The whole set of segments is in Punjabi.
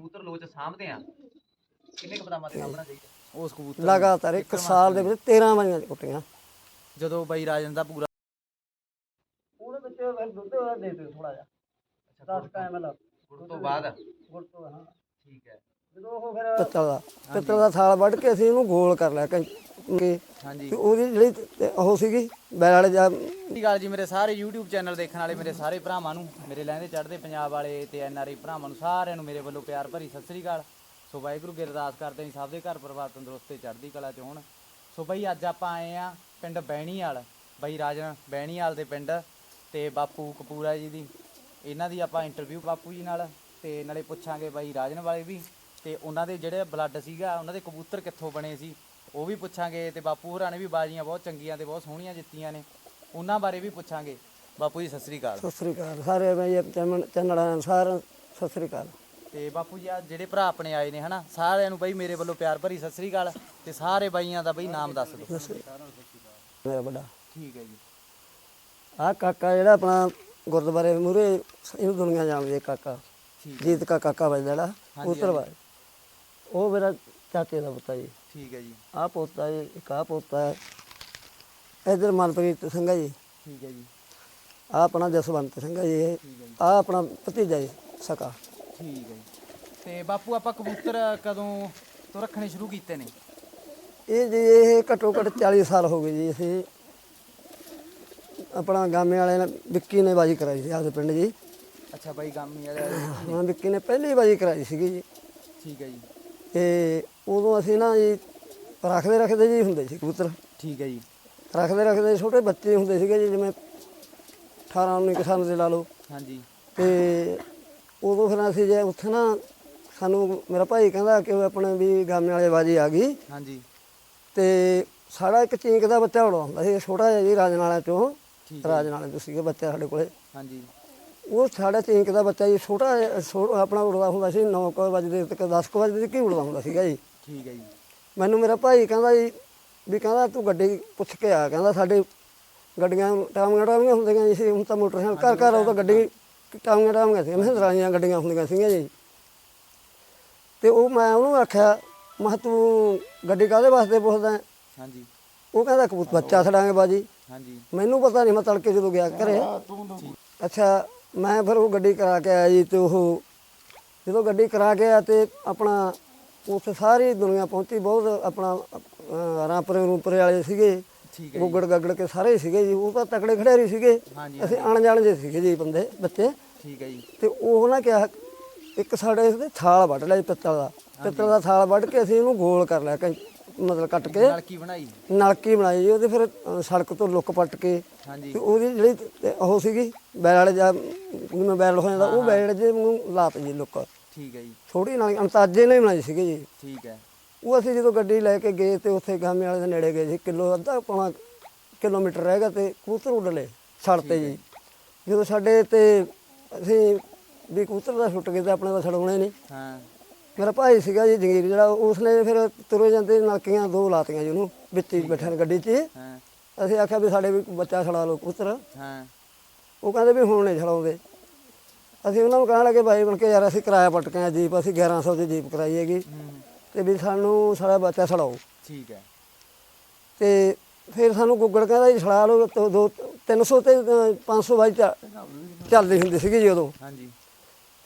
ਕਬੂਤਰ ਲੋਚ ਸਾਂਭਦੇ ਆ ਕਿੰਨੇ ਕੁ ਬਦਾਮਾਂ ਤੇ ਸਾਂਭਣਾ ਚਾਹੀਦਾ ਉਸ ਕਬੂਤਰ ਲਗਾਤਾਰ ਇੱਕ ਸਾਲ ਦੇ ਵਿੱਚ 13 ਵਾਰੀਆਂ ਕੁੱਟੀਆਂ। ਜਦੋਂ ਬਾਈ ਰਾਜਨ ਦਾ ਪੂਰਾ ਉਹਦੇ ਵਿੱਚ ਫਿਰ ਦੁੱਧ ਦੇ ਦੇ ਥੋੜਾ ਜਿਹਾ। 10 ਟਾਈਮ ਲ ਗੁੜ ਤੋਂ ਬਾਅਦ? ਗੁੜ ਤੋਂ ਹਾਂ। ਠੀਕ ਹੈ। ਜਦੋਂ ਉਹ ਫਿਰ ਪਿੱਤਲ ਦਾ ਪਿੱਤਲ ਦਾ ਥਾਲ ਵੱਢ ਕੇ ਅਸੀਂ ਉਹਨੂੰ ਗੋਲ ਕਰ ਲਿਆ ਕਿ ਕਿ- ਹਾਂਜੀ। ਤੇ ਉਹਦੀ ਜਿਹੜੀ ਤੇ ਉਹ ਸੀਗੀ ਬੈਲ ਵਾਲੇ ਜਾਂ ਸਤਿ ਗੱਲ ਜੀ ਮੇਰੇ ਸਾਰੇ YouTube ਚੈਨਲ ਦੇਖਣ ਵਾਲੇ ਮੇਰੇ ਸਾਰੇ ਭਰਾਵਾਂ ਨੂੰ। ਮੇਰੇ ਲਹਿੰਦੇ ਚੜ੍ਹਦੇ ਪੰਜਾਬ ਵਾਲੇ ਤੇ ਐਨਆਰਆਈ ਭਰਾਵਾਂ ਨੂੰ ਸਾਰਿਆਂ ਨੂੰ ਮੇਰੇ ਵੱਲੋਂ ਪਿਆਰ ਭਰੀ ਸਤਿ ਸ੍ਰੀ ਅਕਾਲ। ਸੋ ਵਾਹਿਗੁਰੂ ਅੱਗੇ ਅਰਦਾਸ ਕਰਦੇ ਹਾਂ ਸਭ ਦੇ ਘਰ ਪਰਿਵਾਰ ਤੰਦਰੁਸਤ ਤੇ ਚੜ੍ਹਦੀ ਕਲਾ ਚ ਹੋਣ। ਸੋ ਬਈ ਅੱਜ ਆਪਾਂ ਆਏ ਆ ਪਿੰਡ ਬਹਿਣੀਵਾਲ ਬਾਈ ਰਾਜਨ ਬਹਿਣੀਵਾਲ ਦੇ ਪਿੰਡ ਤੇ ਬਾਪੂ ਕਪੂਰਾ ਜੀ ਦੀ। ਇਹਨਾਂ ਦੀ ਆਪਾਂ ਇੰਟਰਵਿਊ ਬਾਪੂ ਜੀ ਨਾਲ ਤੇ ਨਾਲੇ ਪੁੱਛਾਂਗੇ ਬਾਈ ਰਾਜਨ ਵਾਲੇ ਵੀ। ਤੇ ਉਹਨਾਂ ਦੇ ਜਿਹੜੇ ਬਲੱਡ ਸੀਗਾ ਉਹਨਾਂ ਦੇ ਕਬੂਤਰ ਕਿੱਥੋਂ ਬਣੇ ਸੀ? ਉਹ ਵੀ ਪੁੱਛਾਂਗੇ ਤੇ ਬਾਪੂ ਹੋਰਾਂ ਨੇ ਵੀ ਬਾਜ਼ੀਆਂ ਬਹੁਤ ਚੰਗੀਆਂ ਤੇ ਬਹੁਤ ਸੋਹਣੀਆਂ ਜਿੱਤੀਆਂ ਨੇ। ਉਹਨਾਂ ਬਾਰੇ ਵੀ ਪੁੱਛਾਂਗੇ। ਬਾਪੂ ਜੀ ਸਤਿ ਸ੍ਰੀ ਅਕਾਲ। ਸਤਿ ਸ੍ਰੀ ਅਕਾਲ। ਸਾਰੇ ਬਈ ਚੰਨੜਾ ਸਾਰ ਸਤਿ ਸ੍ਰੀ ਅਕਾਲ। ਤੇ ਬਾਪੂ ਜੀ ਆ ਜਿਹੜੇ ਭਰਾ ਆਪਣੇ ਆਏ ਨੇ ਹਨਾ ਸਾਰਿਆਂ ਨੂੰ ਬਈ ਮੇਰੇ ਵੱਲੋਂ ਪਿਆਰ ਭਰੀ ਸਤਿ ਸ੍ਰੀ ਅਕਾਲ ਤੇ ਸਾਰੇ ਬਾਈਆਂ ਦਾ ਬਈ ਨਾਮ ਦੱਸ ਦਿਓ। ਮੇਰਾ ਵੱਡਾ। ਠੀਕ ਹੈ ਜੀ। ਆਹ ਕਾਕਾ ਜਿਹੜਾ ਆਪਣਾ ਗੁਰਦੁਆਰੇ ਮੂਰੇ ਇਹਨੂੰ ਦੁਨੀਆ ਜਾਣਦੀ ਹੈ ਕਾਕਾ। ਜੀਤ ਕਾ ਕਾਕਾ ਵੱਜਦਾ ਜਿਹੜਾ ਉਹ ਮੇਰਾ ਚਾਚੇ ਦਾ ਪੁੱਤਾ ਜੀ। ਠੀਕ ਹੈ ਜੀ। ਆਹ ਪੋਤਾ ਜੀ ਇੱਕ ਆਹ ਪੋਤਾ ਹੈ। ਇਧਰ ਮਨਪ੍ਰੀਤ ਸਿੰਘ ਹੈ ਜੀ। ਠੀਕ ਹੈ ਜੀ। ਆਹ ਆਪਣਾ ਜਸਵੰਤ ਸਿੰਘ ਹੈ ਜੀ ਹੈ ਆਹ ਆਪਣਾ ਭਤੀਜਾ ਜੀ ਸਕਾ। ਠੀਕ ਹੈ ਜੀ। ਤੇ ਬਾਪੂ ਆਪਾਂ ਕਬੂਤਰ ਕਦੋਂ ਤੋਂ ਰੱਖਣੇ ਸ਼ੁਰੂ ਕੀਤੇ ਨੇ? ਇਹ ਜੀ ਇਹ ਘੱਟੋ ਘੱਟ 40 ਸਾਲ ਹੋ ਗਏ ਜੀ। ਅਸੀਂ ਆਪਣਾ ਗਾਮੇ ਵਾਲੇ ਨੇ ਵਿੱਕੀ ਨੇ ਬਾਜੀ ਕਰਾਈ ਸੀ ਆਪਦੇ ਪਿੰਡ ਜੀ। ਅੱਛਾ ਬਾਈ ਗਾਮੀ ਵਾਲੇ ਹਾਂ ਵਿੱਕੀ ਨੇ ਪਹਿਲੀ ਬਾਜੀ ਕਰਾਈ ਸੀਗੀ ਜੀ। ਠੀਕ ਹੈ ਜੀ। ਤੇ ਉਦੋਂ ਅਸੀਂ ਨਾ ਜੀ ਰੱਖਦੇ ਰੱਖਦੇ ਜੀ ਹੁੰਦੇ ਸੀ ਕਬੂਤਰ। ਠੀਕ ਹੈ ਜੀ। ਰੱਖਦੇ ਰੱਖਦੇ ਛੋਟੇ ਬੱਚੇ ਹੁੰਦੇ ਸੀਗੇ ਜੀ ਜਿਵੇਂ 18 19 ਕੁ ਸਾਲ ਦੇ ਲਾ ਲਓ। ਹਾਂਜੀ। ਤੇ ਉਦੋਂ ਫਿਰ ਅਸੀਂ ਜੇ ਉੱਥੇ ਨਾ ਸਾਨੂੰ ਮੇਰਾ ਭਾਈ ਕਹਿੰਦਾ ਕਿ ਉਹ ਆਪਣੇ ਵੀ ਗਾਮੇ ਵਾਲੇ ਬਾਜੀ ਆ ਗਈ। ਹਾਂਜੀ। ਤੇ ਸਾਡਾ ਇੱਕ ਚੀਂਕ ਦਾ ਬੱਚਾ ਹੁੰਦਾ ਸੀ ਛੋਟਾ ਜਿਹਾ ਜੀ ਰਾਜਨ ਵਾਲਿਆਂ ਚੋਂ। ਠੀਕ ਰਾਜਨ ਵਾਲੇ ਤੋਂ ਸੀਗੇ ਬੱਚਾ ਸਾਡੇ ਕੋਲੇ। ਹਾਂਜੀ। ਉਹ ਸਾਡਾ ਚੀਂਕ ਦਾ ਬੱਚਾ ਜੀ ਛੋਟਾ ਜਿਹਾ ਛੋ- ਆਪਣਾ ਉੜਦਾ ਹੁੰਦਾ ਸੀ 9 ਵਜੇ ਤੱਕ 10 ਵਜੇ ਤੱਕ ਹੀ ਉੜਦਾ ਹੁੰਦਾ ਸੀਗਾ ਜੀ। ਠੀਕ ਹੈ ਜੀ। ਮੈਨੂੰ ਮੇਰਾ ਭਾਈ ਕਹਿੰਦਾ ਜੀ ਵੀ ਕਹਿੰਦਾ ਤੂੰ ਗੱਡੀ ਪੁੱਛ ਕੇ ਆ ਕਹਿੰਦਾ ਸਾਡੇ ਗੱਡੀਆਂ ਟਾਮੀਆਂ ਟਾਮੀਆਂ ਹੁੰਦੀਆਂ ਜੀ ਸੀ ਹੁਣ ਤਾਂ ਮੋਟਰਸਾਈਕਲ ਘਰ ਘਰ ਉਹ ਤਾਂ ਗੱਡੀ ਟਾਮੀਆਂ ਟਾਮੀਆਂ ਸੀ ਮਹਿੰਦਰਾਈਆਂ ਗੱਡੀਆਂ ਹੁੰਦੀਆਂ ਸੀਗੀਆਂ ਜੀ। ਤੇ ਉਹ ਮੈਂ ਉਹਨੂੰ ਆਖਿਆ ਮੈਂ ਕਿਹਾ ਤੂੰ ਗੱਡੀ ਕਾਹਦੇ ਵਾਸਤੇ ਪੁੱਛਦਾ? ਹੈ? ਹਾਂਜੀ। ਉਹ ਕਹਿੰਦਾ ਕਬੂਤ ਬੱਚਾ ਛੜਾਂਗੇ ਬਾਜੀ। ਹਾਂਜੀ। ਮੈਨੂੰ ਪਤਾ ਨਹੀਂ ਮੈਂ ਤੜਕੇ ਜਦੋਂ ਗਿਆ ਘਰੇ। ਅੱਛਾ ਮੈਂ ਫਿਰ ਉਹ ਗੱਡੀ ਕਰਾ ਕੇ ਆਇਆ ਜੀ ਤੇ ਉਹ ਜਦੋਂ ਗੱਡੀ ਕਰਾ ਕੇ ਆਇਆ ਤੇ ਆਪਣਾ ਉੱਥੇ ਸਾਰੀ ਦੁਨੀਆ ਪਹੁੰਚੀ ਬਹੁਤ ਆਪਣਾ ਰਾਮਪੁਰੇ ਰੂਪਰੇ ਵਾਲੇ ਸੀਗੇ ਠੀਕ ਹੈ ਗੁੱਗੜ ਗੱਗੜ ਕੇ ਸਾਰੇ ਸੀਗੇ ਜੀ ਉਹ ਤਾਂ ਤਕੜੇ ਖੜਿਆਰੀ ਸੀਗੇ। ਅਸੀਂ ਅਣਜਾਣ ਜੇ ਸੀਗੇ ਜੀ ਬੰਦੇ ਬੱਚੇ। ਠੀਕ ਹੈ ਜੀ। ਤੇ ਉਹ ਨਾ ਕਿਹਾ ਇੱਕ ਸਾਡੇ ਇਸਦੇ ਥਾਲ ਵੱਢ ਲਿਆ ਜੀ ਪਿੱਤਲ ਦਾ। ਪਿੱਤਲ ਦਾ ਥਾਲ ਵੱਢ ਕੇ ਅਸੀਂ ਉਹਨੂੰ ਗੋਲ ਕਰ ਲਿਆ ਕੈਂ- ਮਤਲਬ ਕੱਟ ਕੇ ਨਲਕੀ ਬਣਾਈ। ਨਲਕੀ ਬਣਾਈ ਜੀ ਉਹਦੇ ਫਿਰ ਅ, ਸੜਕ ਤੋਂ ਲੁੱਕ ਪੱਟ ਕੇ ਹਾਂਜੀ। ਤੇ ਉਹਦੀ ਜਿਹੜੀ ਤੇ ਉਹ ਸੀਗੀ ਬੈਲ ਵਾਲੇ ਜਾਂ ਜਿਵੇਂ ਬੈਲ ਹੋ ਜਾਂਦਾ ਉਹ ਬੈਲ ਜੇ ਨੂੰ ਲਾਤ ਜੀ ਲੁੱਕ। ਠੀਕ ਹੈ ਜੀ। ਛੋਟੀ ਨਾਲ ਅੰਤਾਜੇ ਨਹੀਂ ਬਣਾਈ ਸੀਗੀ ਜੀ। ਠੀਕ ਹੈ। ਉਹ ਅਸੀਂ ਜਦੋਂ ਗੱਡੀ ਲੈ ਕੇ ਗਏ ਤੇ ਉੱਥੇ ਗਾਮੇ ਵਾਲੇ ਦੇ ਨੇੜੇ ਗਏ ਸੀ ਕਿਲੋ ਅੱਧਾ ਪੌਣਾ ਕਿਲੋਮੀਟਰ ਰਹਿ ਗਿਆ ਤੇ ਕਬੂਤਰ ਉੱਡ ਲਏ ਛੜ ਤੇ ਜੀ। ਜਦੋਂ ਸਾਡੇ ਤੇ ਅਸੀਂ ਵੀ ਕਬੂਤਰ ਦਾ ਛੁੱਟ ਗਏ ਤੇ ਆਪਣੇ ਦਾ ਛਡਾਉਣੇ ਨਹੀਂ। ਹਾਂ। ਮੇਰਾ ਭਾਈ ਸੀਗਾ ਜੀ ਜੰਗੀਰ ਜਿਹੜਾ ਉਸਨੇ ਫਿਰ ਤੁਰੇ ਜਾਂਦੇ ਨਲਕੀਆਂ ਦੋ ਲਾਤੀਆਂ ਜੀ ਉਹਨੂੰ ਵਿੱਚ ਹੀ ਬੈਠੇ ਨੇ ਗੱਡੀ 'ਚ। ਹੀ। ਅਸੀਂ ਆਖਿਆ ਵੀ ਸਾਡੇ ਵੀ ਬੱਚਾ ਛੜਾ ਲਓ ਕਬੂਤਰ ਹਾਂ। ਉਹ ਕਹਿੰਦੇ ਵੀ ਹੁਣ ਨਹੀਂ ਛਡਾਉਂਦੇ ਅਸੀਂ ਉਹਨਾਂ ਨੂੰ ਕਹਿਣ ਲੱਗੇ ਭਾਈ ਬਣ ਕੇ ਯਾਰ ਅਸੀਂ ਕਿਰਾਇਆ ਪੱਟ ਕੇ ਆਏ ਜੀਪ ਅਸੀਂ 1100 ਦੀ ਜੀਪ ਕਰਾਈ ਹੈਗੀ। ਹੂੰ। ਤੇ ਵੀ ਸਾਨੂੰ ਸਾਡਾ ਬੱਚਾ ਛਡਾਓ। ਠੀਕ ਹੈ। ਤੇ ਫਿਰ ਸਾਨੂੰ ਗੁੱਗੜ ਕਹਿੰਦਾ ਜੀ ਛੜਾ ਲਓ ਤੇ ਦੋ 300 ਤੇ ਅ, 500 ਬਾਈ ਚੱਲ- ਚੱਲਦੀ ਹੁੰਦੀ ਸੀਗੀ ਜੀ ਉਦੋਂ। ਹਾਂਜੀ।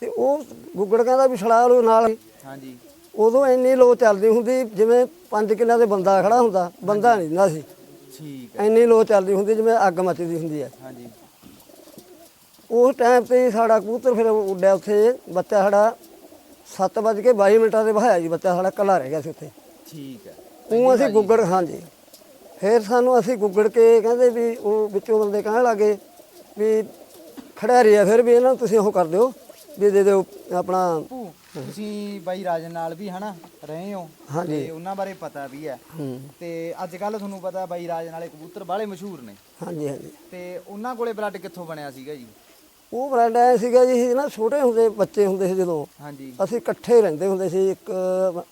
ਤੇ ਉਹ ਗੁੱਗੜ ਕਹਿੰਦਾ ਵੀ ਛੜਾ ਲਓ ਨਾਲ। ਹਾਂਜੀ। ਉਦੋਂ ਇੰਨੀ ਲੋ ਚੱਲਦੀ ਹੁੰਦੀ ਜਿਵੇਂ 5 ਕਿੱਲਿਆਂ ਦੇ ਬੰਦਾ ਖੜਾ ਹੁੰਦਾ ਬੰਦਾ ਨਹੀਂ ਹੁੰਦਾ ਸੀ। ਠੀਕ ਹੈ। ਇੰਨੀ ਲੋ ਚੱਲਦੀ ਹੁੰਦੀ ਜਿਵੇਂ ਅੱਗ ਮੱਚਦੀ ਹੁੰਦੀ ਹੈ। ਹਾਂਜੀ। ਉਸ ਟਾਈਮ ਤੇ ਸਾਡਾ ਕਬੂਤਰ ਫਿਰ ਉੱਡਿਆ ਉੱਥੇ ਬੱਚਾ ਸਾਡਾ 7:22 ਮਿੰਟਾਂ ਦੇ ਬਹਾਇਆ ਜੀ ਬੱਚਾ ਸਾਡਾ ਕੱਲਾ ਰਹਿ ਗਿਆ ਸੀ ਉੱਥੇ। ਠੀਕ ਹੈ। ਉਹ ਅਸੀਂ ਗੁੱਗੜ ਹਾਂਜੀ। ਫਿਰ ਸਾਨੂੰ ਅਸੀਂ ਗੁੱਗੜ ਕੇ ਕਹਿੰਦੇ ਵੀ ਉਹ ਵਿੱਚੋਂ ਬੰਦੇ ਕਹਿਣ ਲੱਗੇ ਵੀ ਖੜਿਆਰੀ ਆ ਫਿਰ ਵੀ ਇਹਨਾਂ ਨੂੰ ਤੁਸੀਂ ਉਹ ਕਰ ਦਿਓ। ਵੀ ਦੇ ਦਿਓ ਆਪਣਾ ਭੂ। ਤੁਸੀਂ ਬਾਈ ਰਾਜਨ ਨਾਲ ਵੀ ਹਨਾ ਰਹੇ ਹੋ ਹਾਂਜੀ। ਤੇ ਉਹਨਾਂ ਬਾਰੇ ਪਤਾ ਵੀ ਹੈ। ਹੂੰ। ਤੇ ਅੱਜ ਕੱਲ ਤੁਹਾਨੂੰ ਪਤਾ ਬਾਈ ਰਾਜਨ ਵਾਲੇ ਕਬੂਤਰ ਬਾਹਲੇ ਮਸ਼ਹੂਰ ਨੇ। ਹਾਂਜੀ ਹਾਂਜੀ। ਤੇ ਉਹਨਾਂ ਕੋਲੇ ਬਲੱਡ ਕਿੱਥੋਂ ਬਣਿਆ ਸੀਗਾ ਜੀ? ਉਹ ਬ੍ਰਾਂਡ ਐ ਸੀਗਾ ਜੀ ਅਸੀਂ ਨਾ ਛੋਟੇ ਹੁੰਦੇ ਬੱਚੇ ਹੁੰਦੇ ਸੀ ਜਦੋਂ। ਹਾਂਜੀ। ਅਸੀਂ ਇਕੱਠੇ ਰਹਿੰਦੇ ਹੁੰਦੇ ਸੀ ਇੱਕ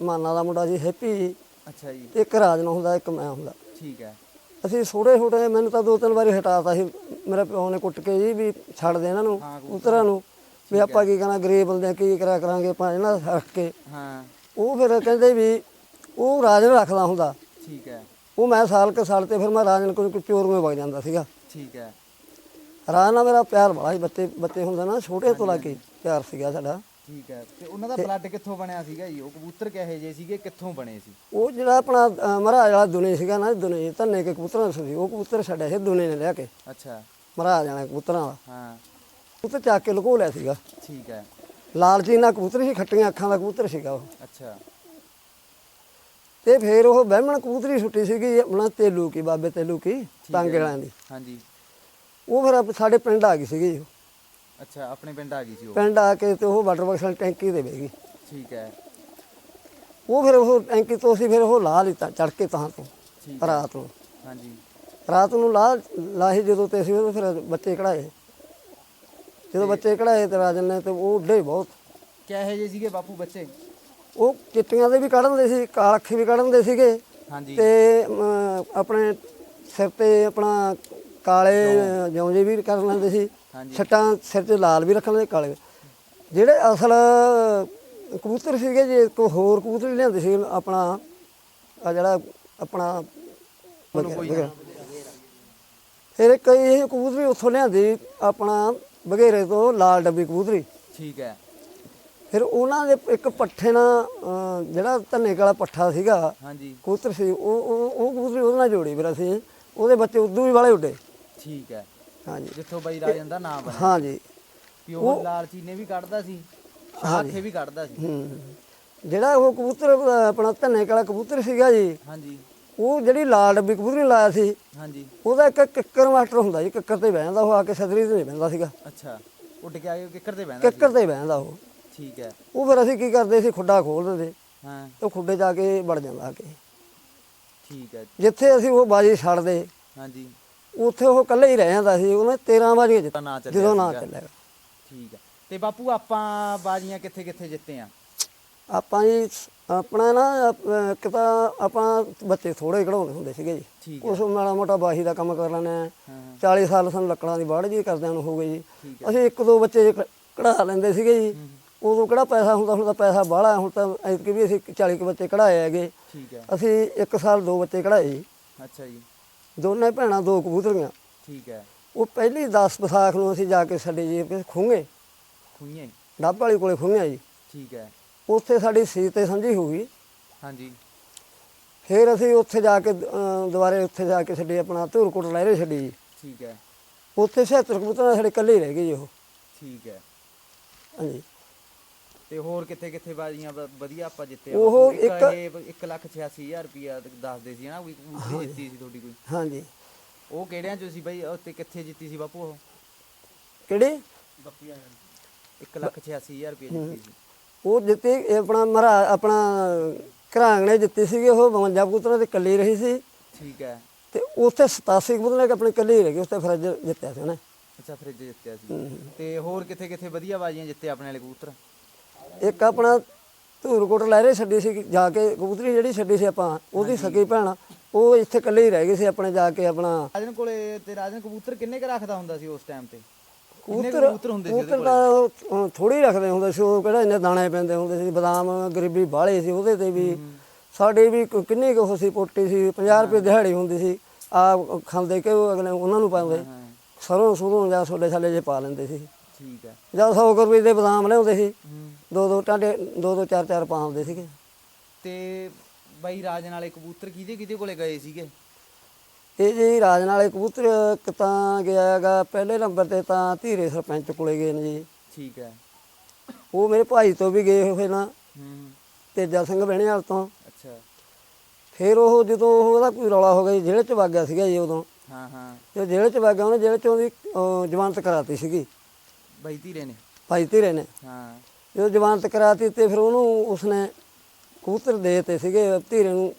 ਮਾਨਾ ਦਾ ਮੁੰਡਾ ਸੀ ਹੈਪੀ ਜੀ। ਅੱਛਾ ਜੀ। ਤੇ ਇੱਕ ਰਾਜਨ ਹੁੰਦਾ ਇੱਕ ਮੈਂ ਹੁੰਦਾ। ਠੀਕ ਹੈ। ਅਸੀਂ ਛੋਟੇ ਛੋਟੇ ਮੈਨੂੰ ਤਾਂ ਦੋ ਤਿੰਨ ਵਾਰੀ ਹਟਾਤਾ ਸੀ। ਮੇਰੇ ਪਿਓ ਨੇ ਕੁੱਟ ਕੇ ਜੀ ਵੀ ਛੱਡ ਦੇ ਇਹਨਾਂ ਨੂੰ ਹਾਂ, ਉਤਰਾਂ ਨੂੰ। ਵੀ ਆਪਾਂ ਕੀ ਕਰਾਂ ਗਰੀਬ ਬੰਦੇ ਕੀ ਕਰਿਆ ਕਰਾਂਗੇ ਆਪਾਂ ਇਹਨਾਂ ਦਾ ਰੱਖ ਕੇ। ਹਾਂ। ਉਹ ਫਿਰ ਕਹਿੰਦੇ ਵੀ ਉਹ ਰਾਜਨ ਰੱਖਦਾ ਹੁੰਦਾ। ਠੀਕ ਹੈ। ਉਹ ਮੈਂ ਸਾਲ ਕੇ ਸਾਲ ਤੇ ਫਿਰ ਮੈਂ ਰਾਜਨ ਕੋਲ ਕੋਈ ਚੋਰ ਮੇ ਵਗ ਜਾਂਦਾ ਸੀਗਾ। ਠੀਕ ਹੈ। ਰਾਜ ਨਾਲ ਮੇਰਾ ਪਿਆਰ ਬੜਾ ਸੀ ਬੱਚੇ ਬੱਚੇ ਹੁੰਦਾ ਨਾ ਛੋਟੇ ਤੋਂ ਲਾ ਕੇ ਪਿਆਰ ਸੀਗਾ ਸਾਡਾ। ਠੀਕ ਹੈ। ਤੇ ਉਹਨਾਂ ਦਾ ਬਲੱਡ ਕਿੱਥੋਂ ਬਣਿਆ ਸੀਗਾ ਜੀ? ਉਹ ਕਬੂਤਰ ਕਿਹੋ ਜਿਹੇ ਸੀਗੇ? ਕਿੱਥੋਂ ਬਣੇ ਸੀ? ਉਹ ਜਿਹੜਾ ਆਪਣਾ ਅ, ਮਹਾਰਾਜ ਵਾਲਾ ਦੁਨੇ ਸੀਗਾ ਨਾ ਦੁਨੇ ਧੰਨੇ ਕੇ ਕਬੂਤਰਾਂ ਸੀ। ਉਹ ਕਬੂਤਰ ਛੱਡਿਆ ਸੀ ਦੁਨੇ ਨੇ ਲਿਆ ਕੇ। ਅੱਛਾ। ਮਹਾਰਾਜ ਵਾਲੇ ਕਬੂਤਰਾਂ ਦਾ ਹਾਂ। ਕਬੂਤਰ ਚੱਕ ਕੇ ਲੁਕੋ ਲਿਆ ਸੀਗਾ। ਠੀਕ ਹੈ। ਲਾਲਚੀ ਨਾਲ ਕਬੂਤਰ ਸੀ ਖੱਟੀਆਂ ਅੱਖਾਂ ਦਾ ਕਬੂਤਰ ਸੀਗਾ ਉਹ। ਅੱਛਾ। ਤੇ ਫਿਰ ਉਹ ਬਹਿਮਣ ਕਬੂਤਰੀ ਛੁੱਟੀ ਸੀਗੀ ਆਪਣਾ ਤੇਲੂ ਕੀ ਬਾਬੇ ਤੇਲੂ ਕੀ ਟਾਂਗੇ ਵਾਲਿਆਂ ਦੀ। ਹਾਂਜੀ। ਉਹ ਫਿਰ ਸਾਡੇ ਪਿੰਡ ਆ ਗਈ ਸੀਗੀ ਉਹ। ਅੱਛਾ ਆਪਣੇ ਪਿੰਡ ਆ ਗਈ ਸੀ ਉਹ। ਪਿੰਡ ਆ ਕੇ ਤੇ ਉਹ ਵਾਟਰ ਬਾਕਸ ਵਾਲੀ ਟੈਂਕੀ ਦੇ ਬਹਿ ਗਈ। ਠੀਕ ਹੈ। ਉਹ ਫਿਰ ਉਹ ਟੈਂਕੀ ਤੋਂ ਅਸੀਂ ਫਿਰ ਉਹ ਲਾ ਲਿੱਤਾ ਚੜ ਕੇ ਤਾਂ ਤੋਂ ਰਾਤ ਨੂੰ। ਹਾਂਜੀ। ਰਾਤ ਨੂੰ ਲਾ ਲਾਹੀ ਜਦੋਂ ਤੇ ਅਸੀਂ ਉਹ ਫਿਰ ਬੱਚੇ ਕਢਾਏ। ਜਦੋਂ ਬੱਚੇ ਕਢਾਏ ਤੇ ਰਾਜਨ ਨੇ ਤੇ ਉਹ ਉੱਡੇ ਬਹੁਤ ਕਿਹੋ ਜਿਹੇ ਸੀਗੇ ਬਾਪੂ ਬੱਚੇ ਉਹ ਚਿੱਟੀਆਂ ਦੇ ਵੀ ਕੱਢਦੇ ਸੀ ਕਾਲ ਅੱਖੀ ਵੀ ਕੱਢਦੇ ਸੀਗੇ ਹਾਂਜੀ ਤੇ ਅਮ, ਆਪਣੇ ਸਿਰ ਤੇ ਆਪਣਾ ਕਾਲੇ ਜੌਂਜੇ ਵੀ ਕਰ ਲੈਂਦੇ ਸੀ। ਛੱਟਾਂ ਸਿਰ ਤੇ ਲਾਲ ਵੀ ਰੱਖ ਲੈਂਦੇ ਕਾਲੇ ਵੀ। ਜਿਹੜੇ ਅਸਲ ਕਬੂਤਰ ਸੀਗੇ ਜੇ ਕੋ ਹੋਰ ਕਬੂਤਰ ਹੀ ਲਿਆਂਦੇ ਸੀ ਆਪਣਾ ਆ ਜਿਹੜਾ ਆਪਣਾ ਵਗੈਰਾ। ਫਿਰ ਕਈ ਇਹ ਕਬੂਤਰੀ ਉੱਥੋਂ ਲਿਆਂਦੀ ਆਪਣਾ ਬਗੇਰੇ ਤੋਂ ਲਾਲ ਡੱਬੀ ਕਬੂਤਰੀ। ਠੀਕ ਹੈ। ਫਿਰ ਉਹਨਾਂ ਦੇ ਇੱਕ ਪੱਠੇ ਨਾਲ ਅਹ, ਜਿਹੜਾ ਧੰਨੇ ਕਾਲਾ ਪੱਠਾ ਸੀਗਾ ਹਾਂਜੀ। ਕਬੂਤਰ ਸੀ ਉਹ ਉਹ ਉਹ ਕਬੂਤਰੀ ਉਹਦੇ ਨਾਲ ਜੋੜੀ ਫਿਰ ਅਸੀਂ। ਉਹਦੇ ਬੱਚੇ ਉਦੋਂ ਵੀ ਵਾਲੇ ਉੱਡੇ। ਠੀਕ ਹੈ। ਹਾਂਜੀ। ਜਿੱਥੋਂ ਬਾਈ ਰਾਜਨ ਦਾ ਨਾਮ ਬਣਿਆ। ਹਾਂਜੀ। ਵੀ ਉਹ ਲਾਲ ਚੀਨੇ ਵੀ ਕੱਢਦਾ ਸੀ ਸ਼ਾਖੇ ਵੀ ਕੱਢਦਾ ਸੀ। ਹੂੰ। ਜਿਹੜਾ ਉਹ ਕਬੂਤਰ ਅਹ, ਆਪਣਾ ਧੰਨੇ ਕਾਲਾ ਕਬੂਤਰ ਸੀਗਾ ਜੀ ਹਾਂਜੀ। ਉਹ ਜਿਹੜੀ ਲਾਲ ਡੱਬੀ ਕਬੂਤਰੀ ਲਾਇਆ ਸੀ ਹਾਂਜੀ। ਉਹਦਾ ਇੱਕ ਕਿੱਕਰ ਮਾਸਟਰ ਹੁੰਦਾ ਜੀ ਕਿੱਕਰ ਤੇ ਬਹਿੰਦਾ ਉਹ ਆ ਕੇ ਸਦਰੀ ਤੇ ਨਹੀਂ ਬਹਿੰਦਾ ਸੀਗਾ। ਅੱਛਾ ਉੱਡ ਕੇ ਆ ਕੇ ਕਿੱਕਰ ਤੇ ਬਹਿੰਦਾ ਸੀ? ਕਿੱਕਰ ਤੇ ਬਹਿੰਦਾ ਉਹ। ਠੀਕ ਹੈ। ਉਹ ਫਿਰ ਅਸੀਂ ਕੀ ਕਰਦੇ ਸੀ ਖੁੱਡਾ ਖੋਲ ਦਿੰਦੇ। ਹਾਂ। ਉਹ ਖੁੱਡੇ ਜਾ ਕੇ ਵੜ ਜਾਂਦਾ ਆ ਕੇ। ਠੀਕ ਹੈ। ਜਿੱਥੇ ਅਸੀਂ ਉਹ ਬਾਜੀ ਛੱਡਦੇ ਹਾਂਜੀ। ਉੱਥੇ ਉਹ ਇਕੱਲੇ ਹੀ ਰਹਿ ਜਾਂਦਾ ਸੀ ਉਹਨੇ 13 ਬਾਜੀਆਂ ਜਿੱਤ ਤਾਂ ਨਾ ਚੱਲਿਆ ਜਦੋਂ ਨਾ। ਚੱਲਿਆ ਠੀਕ ਹੈ। ਤੇ ਬਾਪੂ ਆਪਾਂ ਬਾਜੀਆਂ ਕਿੱਥੇ ਕਿੱਥੇ ਜਿੱਤੇ ਆ? ਆਪਾਂ ਜੀ ਆਪਣਾ ਨਾ ਅਪ- ਇੱਕ ਤਾਂ ਆਪਾਂ ਬੱਚੇ ਥੋੜੇ ਕਢਾਉਂਦੇ ਹੁੰਦੇ ਸੀਗੇ ਜੀ। ਠੀਕ ਉਸ ਮਾੜਾ ਮੋਟਾ ਬਾਹੀ ਦਾ ਕੰਮ ਕਰ ਆ। ਹਾਂ। 40 ਸਾਲ ਸਾਨੂੰ ਲੱਕੜਾਂ ਦੀ ਬਾੜ ਜੀ ਕਰਦਿਆਂ ਨੂੰ ਹੋ ਗਈ ਜੀ। ਅਸੀਂ ਇੱਕ ਦੋ ਬੱਚੇ ਕ- ਕਢਾ ਲੈਂਦੇ ਸੀਗੇ ਜੀ। ਉਦੋਂ ਕਿਹੜਾ ਪੈਸਾ ਹੁੰਦਾ ਹੁਣ ਤਾਂ ਪੈਸਾ ਬਾਹਲਾ ਹੁਣ ਤਾਂ ਐਤਕੀ ਵੀ ਅਸੀਂ 40 ਕੁ ਬੱਚੇ ਕਢਾਏ ਹੈਗੇ। ਠੀਕ ਹੈ। ਅਸੀਂ ਇੱਕ ਸਾਲ ਦੋ ਬੱਚੇ ਕਢਾਏ ਜੀ। ਅੱਛਾ ਜੀ। ਦੋਨੇ ਭੈਣਾਂ ਦੋ ਕਬੂਤਰੀਆਂ। ਠੀਕ ਹੈ। ਉਹ ਪਹਿਲੀ 10 ਵਿਸਾਖ ਨੂੰ ਅਸੀਂ ਜਾ ਕੇ ਸਾਡੇ ਜੀ ਖੂੰਗੇ ਖੂਈਏ ਡੱਬ ਵਾਲੀ ਕੋਲੇ ਖੂੰਗੇ ਜੀ। ਠੀਕ ਹੈ। ਉੱਥੇ ਸਾਡੀ ਸੀਟ ਤੇ ਸਾਂਝੀ ਹੋ ਗਈ। ਹਾਂਜੀ। ਫਿਰ ਅਸੀਂ ਉੱਥੇ ਜਾ ਕੇ ਦੁਬਾਰੇ ਉੱਥੇ ਜਾ ਕੇ ਛੱਡੀ ਆਪਣਾ ਧੂਰਕੋਟ ਲਹਿਰੇ ਛੱਡੀ ਜੀ। ਠੀਕ ਹੈ। ਉੱਥੇ 76 ਕਬੂਤਰਾਂ ਸਾਡੇ ਇਕੱਲੇ ਹੀ ਰਹਿ ਗਏ ਜੀ ਉਹ। ਠੀਕ ਹੈ। ਹਾਂਜੀ। ਤੇ ਹੋਰ ਕਿੱਥੇ ਕਿੱਥੇ ਬਾਜੀਆਂ ਵ- ਵਧੀਆ ਆਪਾਂ ਜਿੱਤੇ ਉਹ? ਇੱਕ ਇੱਕ- ਇਹ 1 ਲੱਖ 86000 ਰੁਪਿਆ ਦੱਸਦੇ ਸੀ ਨਾ ਕੋਈ ਕਬੂਤਰੀ ਜਿੱਤੀ ਸੀ ਤੁਹਾਡੀ ਕੋਈ। ਹਾਂਜੀ। ਉਹ ਕਿਹੜਿਆਂ ਚੋਂ ਸੀ ਬਾਈ? ਉਹ ਤੇ ਕਿੱਥੇ ਜਿੱਤੀ ਸੀ ਬਾਪੂ ਉਹ? ਕਿਹੜੇ? 1 ਲੱਖ 86000 ਰੁਪਏ ਜਿੱਤੀ ਸੀ। ਉਹ ਇਹ ਆਪਣਾ ਮਹਾਰਾ ਆਪਣਾ ਘਰਾਂਗ ਨੇ ਜਿੱਤੀ ਸੀਗੀ ਉਹ 52 ਕਬੂਤਰਾਂ ਤੇ ਇਕੱਲੀ ਰਹੀ ਸੀ। ਠੀਕ ਹੈ। ਤੇ ਉੱਥੇ 87 ਕਬੂਤਰਾਂ ਕੇ ਆਪਣੇ ਇਕੱਲੇ ਹੀ ਰਹਿ ਗਏ ਉੱਥੇ ਫਰਜ ਜਿੱਤਿਆ ਸੀ ਉਹਨੇ। ਅੱਛਾ ਫ੍ਰਿਜ ਜਿੱਤਿਆ ਸੀ। ਤੇ ਹੋਰ ਕਿੱਥੇ ਕਿੱਥੇ ਵਧੀਆ ਬਾਜੀਆਂ ਜਿੱਤੇ ਆਪਣੇ ਵਾਲੇ ਕਬੂਤਰ? ਇੱਕ ਆਪਣਾ ਧੂਰਕੋਟ ਲਹਿਰੇ ਛੱਡੀ ਸੀ ਜਾ ਕੇ ਕਬੂਤਰੀ ਜਿਹੜੀ ਛੱਡੀ ਸੀ ਆਪਾਂ ਉਹਦੀ ਸਕੀ ਭੈਣ। ਉਹ ਇੱਥੇ ਇਕੱਲੇ ਹੀ ਰਹਿ ਗਏ ਸੀ ਆਪਣੇ ਜਾ ਕੇ ਆਪਣਾ ਰਾਜਨ ਕੋਲੇ ਤੇ ਰਾਜਨ ਕਬੂਤਰ ਕਿੰਨੇ ਕ ਰੱਖਦਾ ਹੁੰਦਾ ਸੀ ਉਸ ਟਾਈਮ ਤੇ? ਕਬੂਤਰ ਕਬੂਤਰ ਤਾਂ ਥੋੜੀ ਰੱਖਦੇ ਹੁੰਦੇ ਸੀ ਉਹ ਕਿਹੜਾ ਇੰਨੇ ਦਾਣੇ ਪੈਂਦੇ ਹੁੰਦੇ ਸੀ ਬਦਾਮ ਗਰੀਬੀ ਬਾਹਲੇ ਸੀ ਉਹਦੇ ਤੇ ਵੀ। ਸਾਡੇ ਵੀ ਕਿੰਨੀ ਕੁ ਸੀ ਪੋਟੀ ਸੀ 50 ਰੁਪਏ ਦਿਹਾੜੀ ਹੁੰਦੀ ਸੀ। ਆ ਖਾਂਦੇ ਕਿ ਉਹ ਅਗਲੇ ਉਹਨਾਂ ਨੂੰ ਪਾਉਂਦੇ। ਸਰੋਂ ਸੁਰੋਂ ਜਾਂ ਛੋਲੇ ਛਾਲੇ ਜੇ ਪਾ ਲੈਂਦੇ ਸੀ। ਠੀਕ ਹੈ। ਜਾਂ 100 ਕੁ ਰੁਪਏ ਦੇ ਬਦਾਮ ਲਿਆਉਂਦੇ ਸੀ। ਦੋ ਦੋ ਟਾਂਡੇ ਦੋ ਦੋ ਚਾਰ ਚਾਰ ਪਾਉਂਦੇ ਸੀਗੇ। ਤੇ ਬਾਈ ਰਾਜਨ ਵਾਲੇ ਕਬੂਤਰ ਕਿਹਦੇ ਕਿਹਦੇ ਕੋਲੇ ਗਏ ਸੀਗੇ? ਇਹ ਜੀ ਰਾਜ ਨਾਲੇ ਕਬੂਤਰ ਇੱਕ ਤਾਂ ਗਿਆ ਹੈਗਾ ਪਹਿਲੇ ਨੰਬਰ ਤੇ ਤਾਂ ਧੀਰੇ ਸਰਪੰਚ ਕੋਲੇ ਗਏ ਨੇ ਜੀ। ਠੀਕ ਹੈ। ਉਹ ਮੇਰੇ ਭਾਈ ਤੋਂ ਵੀ ਗਏ ਹੋਏ ਨਾ। ਹੂੰ ਤੇਜਾ ਸਿੰਘ ਬਹਿਣੇਵਾਲ ਤੋਂ। ਅੱਛਾ। ਫਿਰ ਉਹ ਜਦੋਂ ਉਹ ਉਹਦਾ ਕੋਈ ਰੌਲਾ ਹੋ ਗਿਆ ਜੀ, ਜੇਲ੍ਹ ਚ ਵਗ ਗਿਆ ਸੀਗਾ ਜੀ ਉਦੋਂ। ਹਾਂ ਹਾਂ। ਤੇ ਜੇਲ੍ਹ ਚ ਵਗ ਗਿਆ ਉਹਨੇ ਜੇਲ੍ਹ ਚ ਉਹਦੀ ਅਹ, ਜ਼ਮਾਨਤ ਕਰਾਤੀ ਸੀਗੀ। ਬਾਈ ਧੀਰੇ ਨੇ? ਭਾਈ ਧੀਰੇ ਨੇ। ਹਾਂ। ਜਦੋਂ ਜ਼ਮਾਨਤ ਕਰਾਤੀ ਤੇ ਫਿਰ ਉਹਨੂੰ ਉਸਨੇ ਕਬੂਤਰ ਦੇ ਦਿੱਤੇ ਸੀਗੇ ਧੀਰੇ ਨੂੰ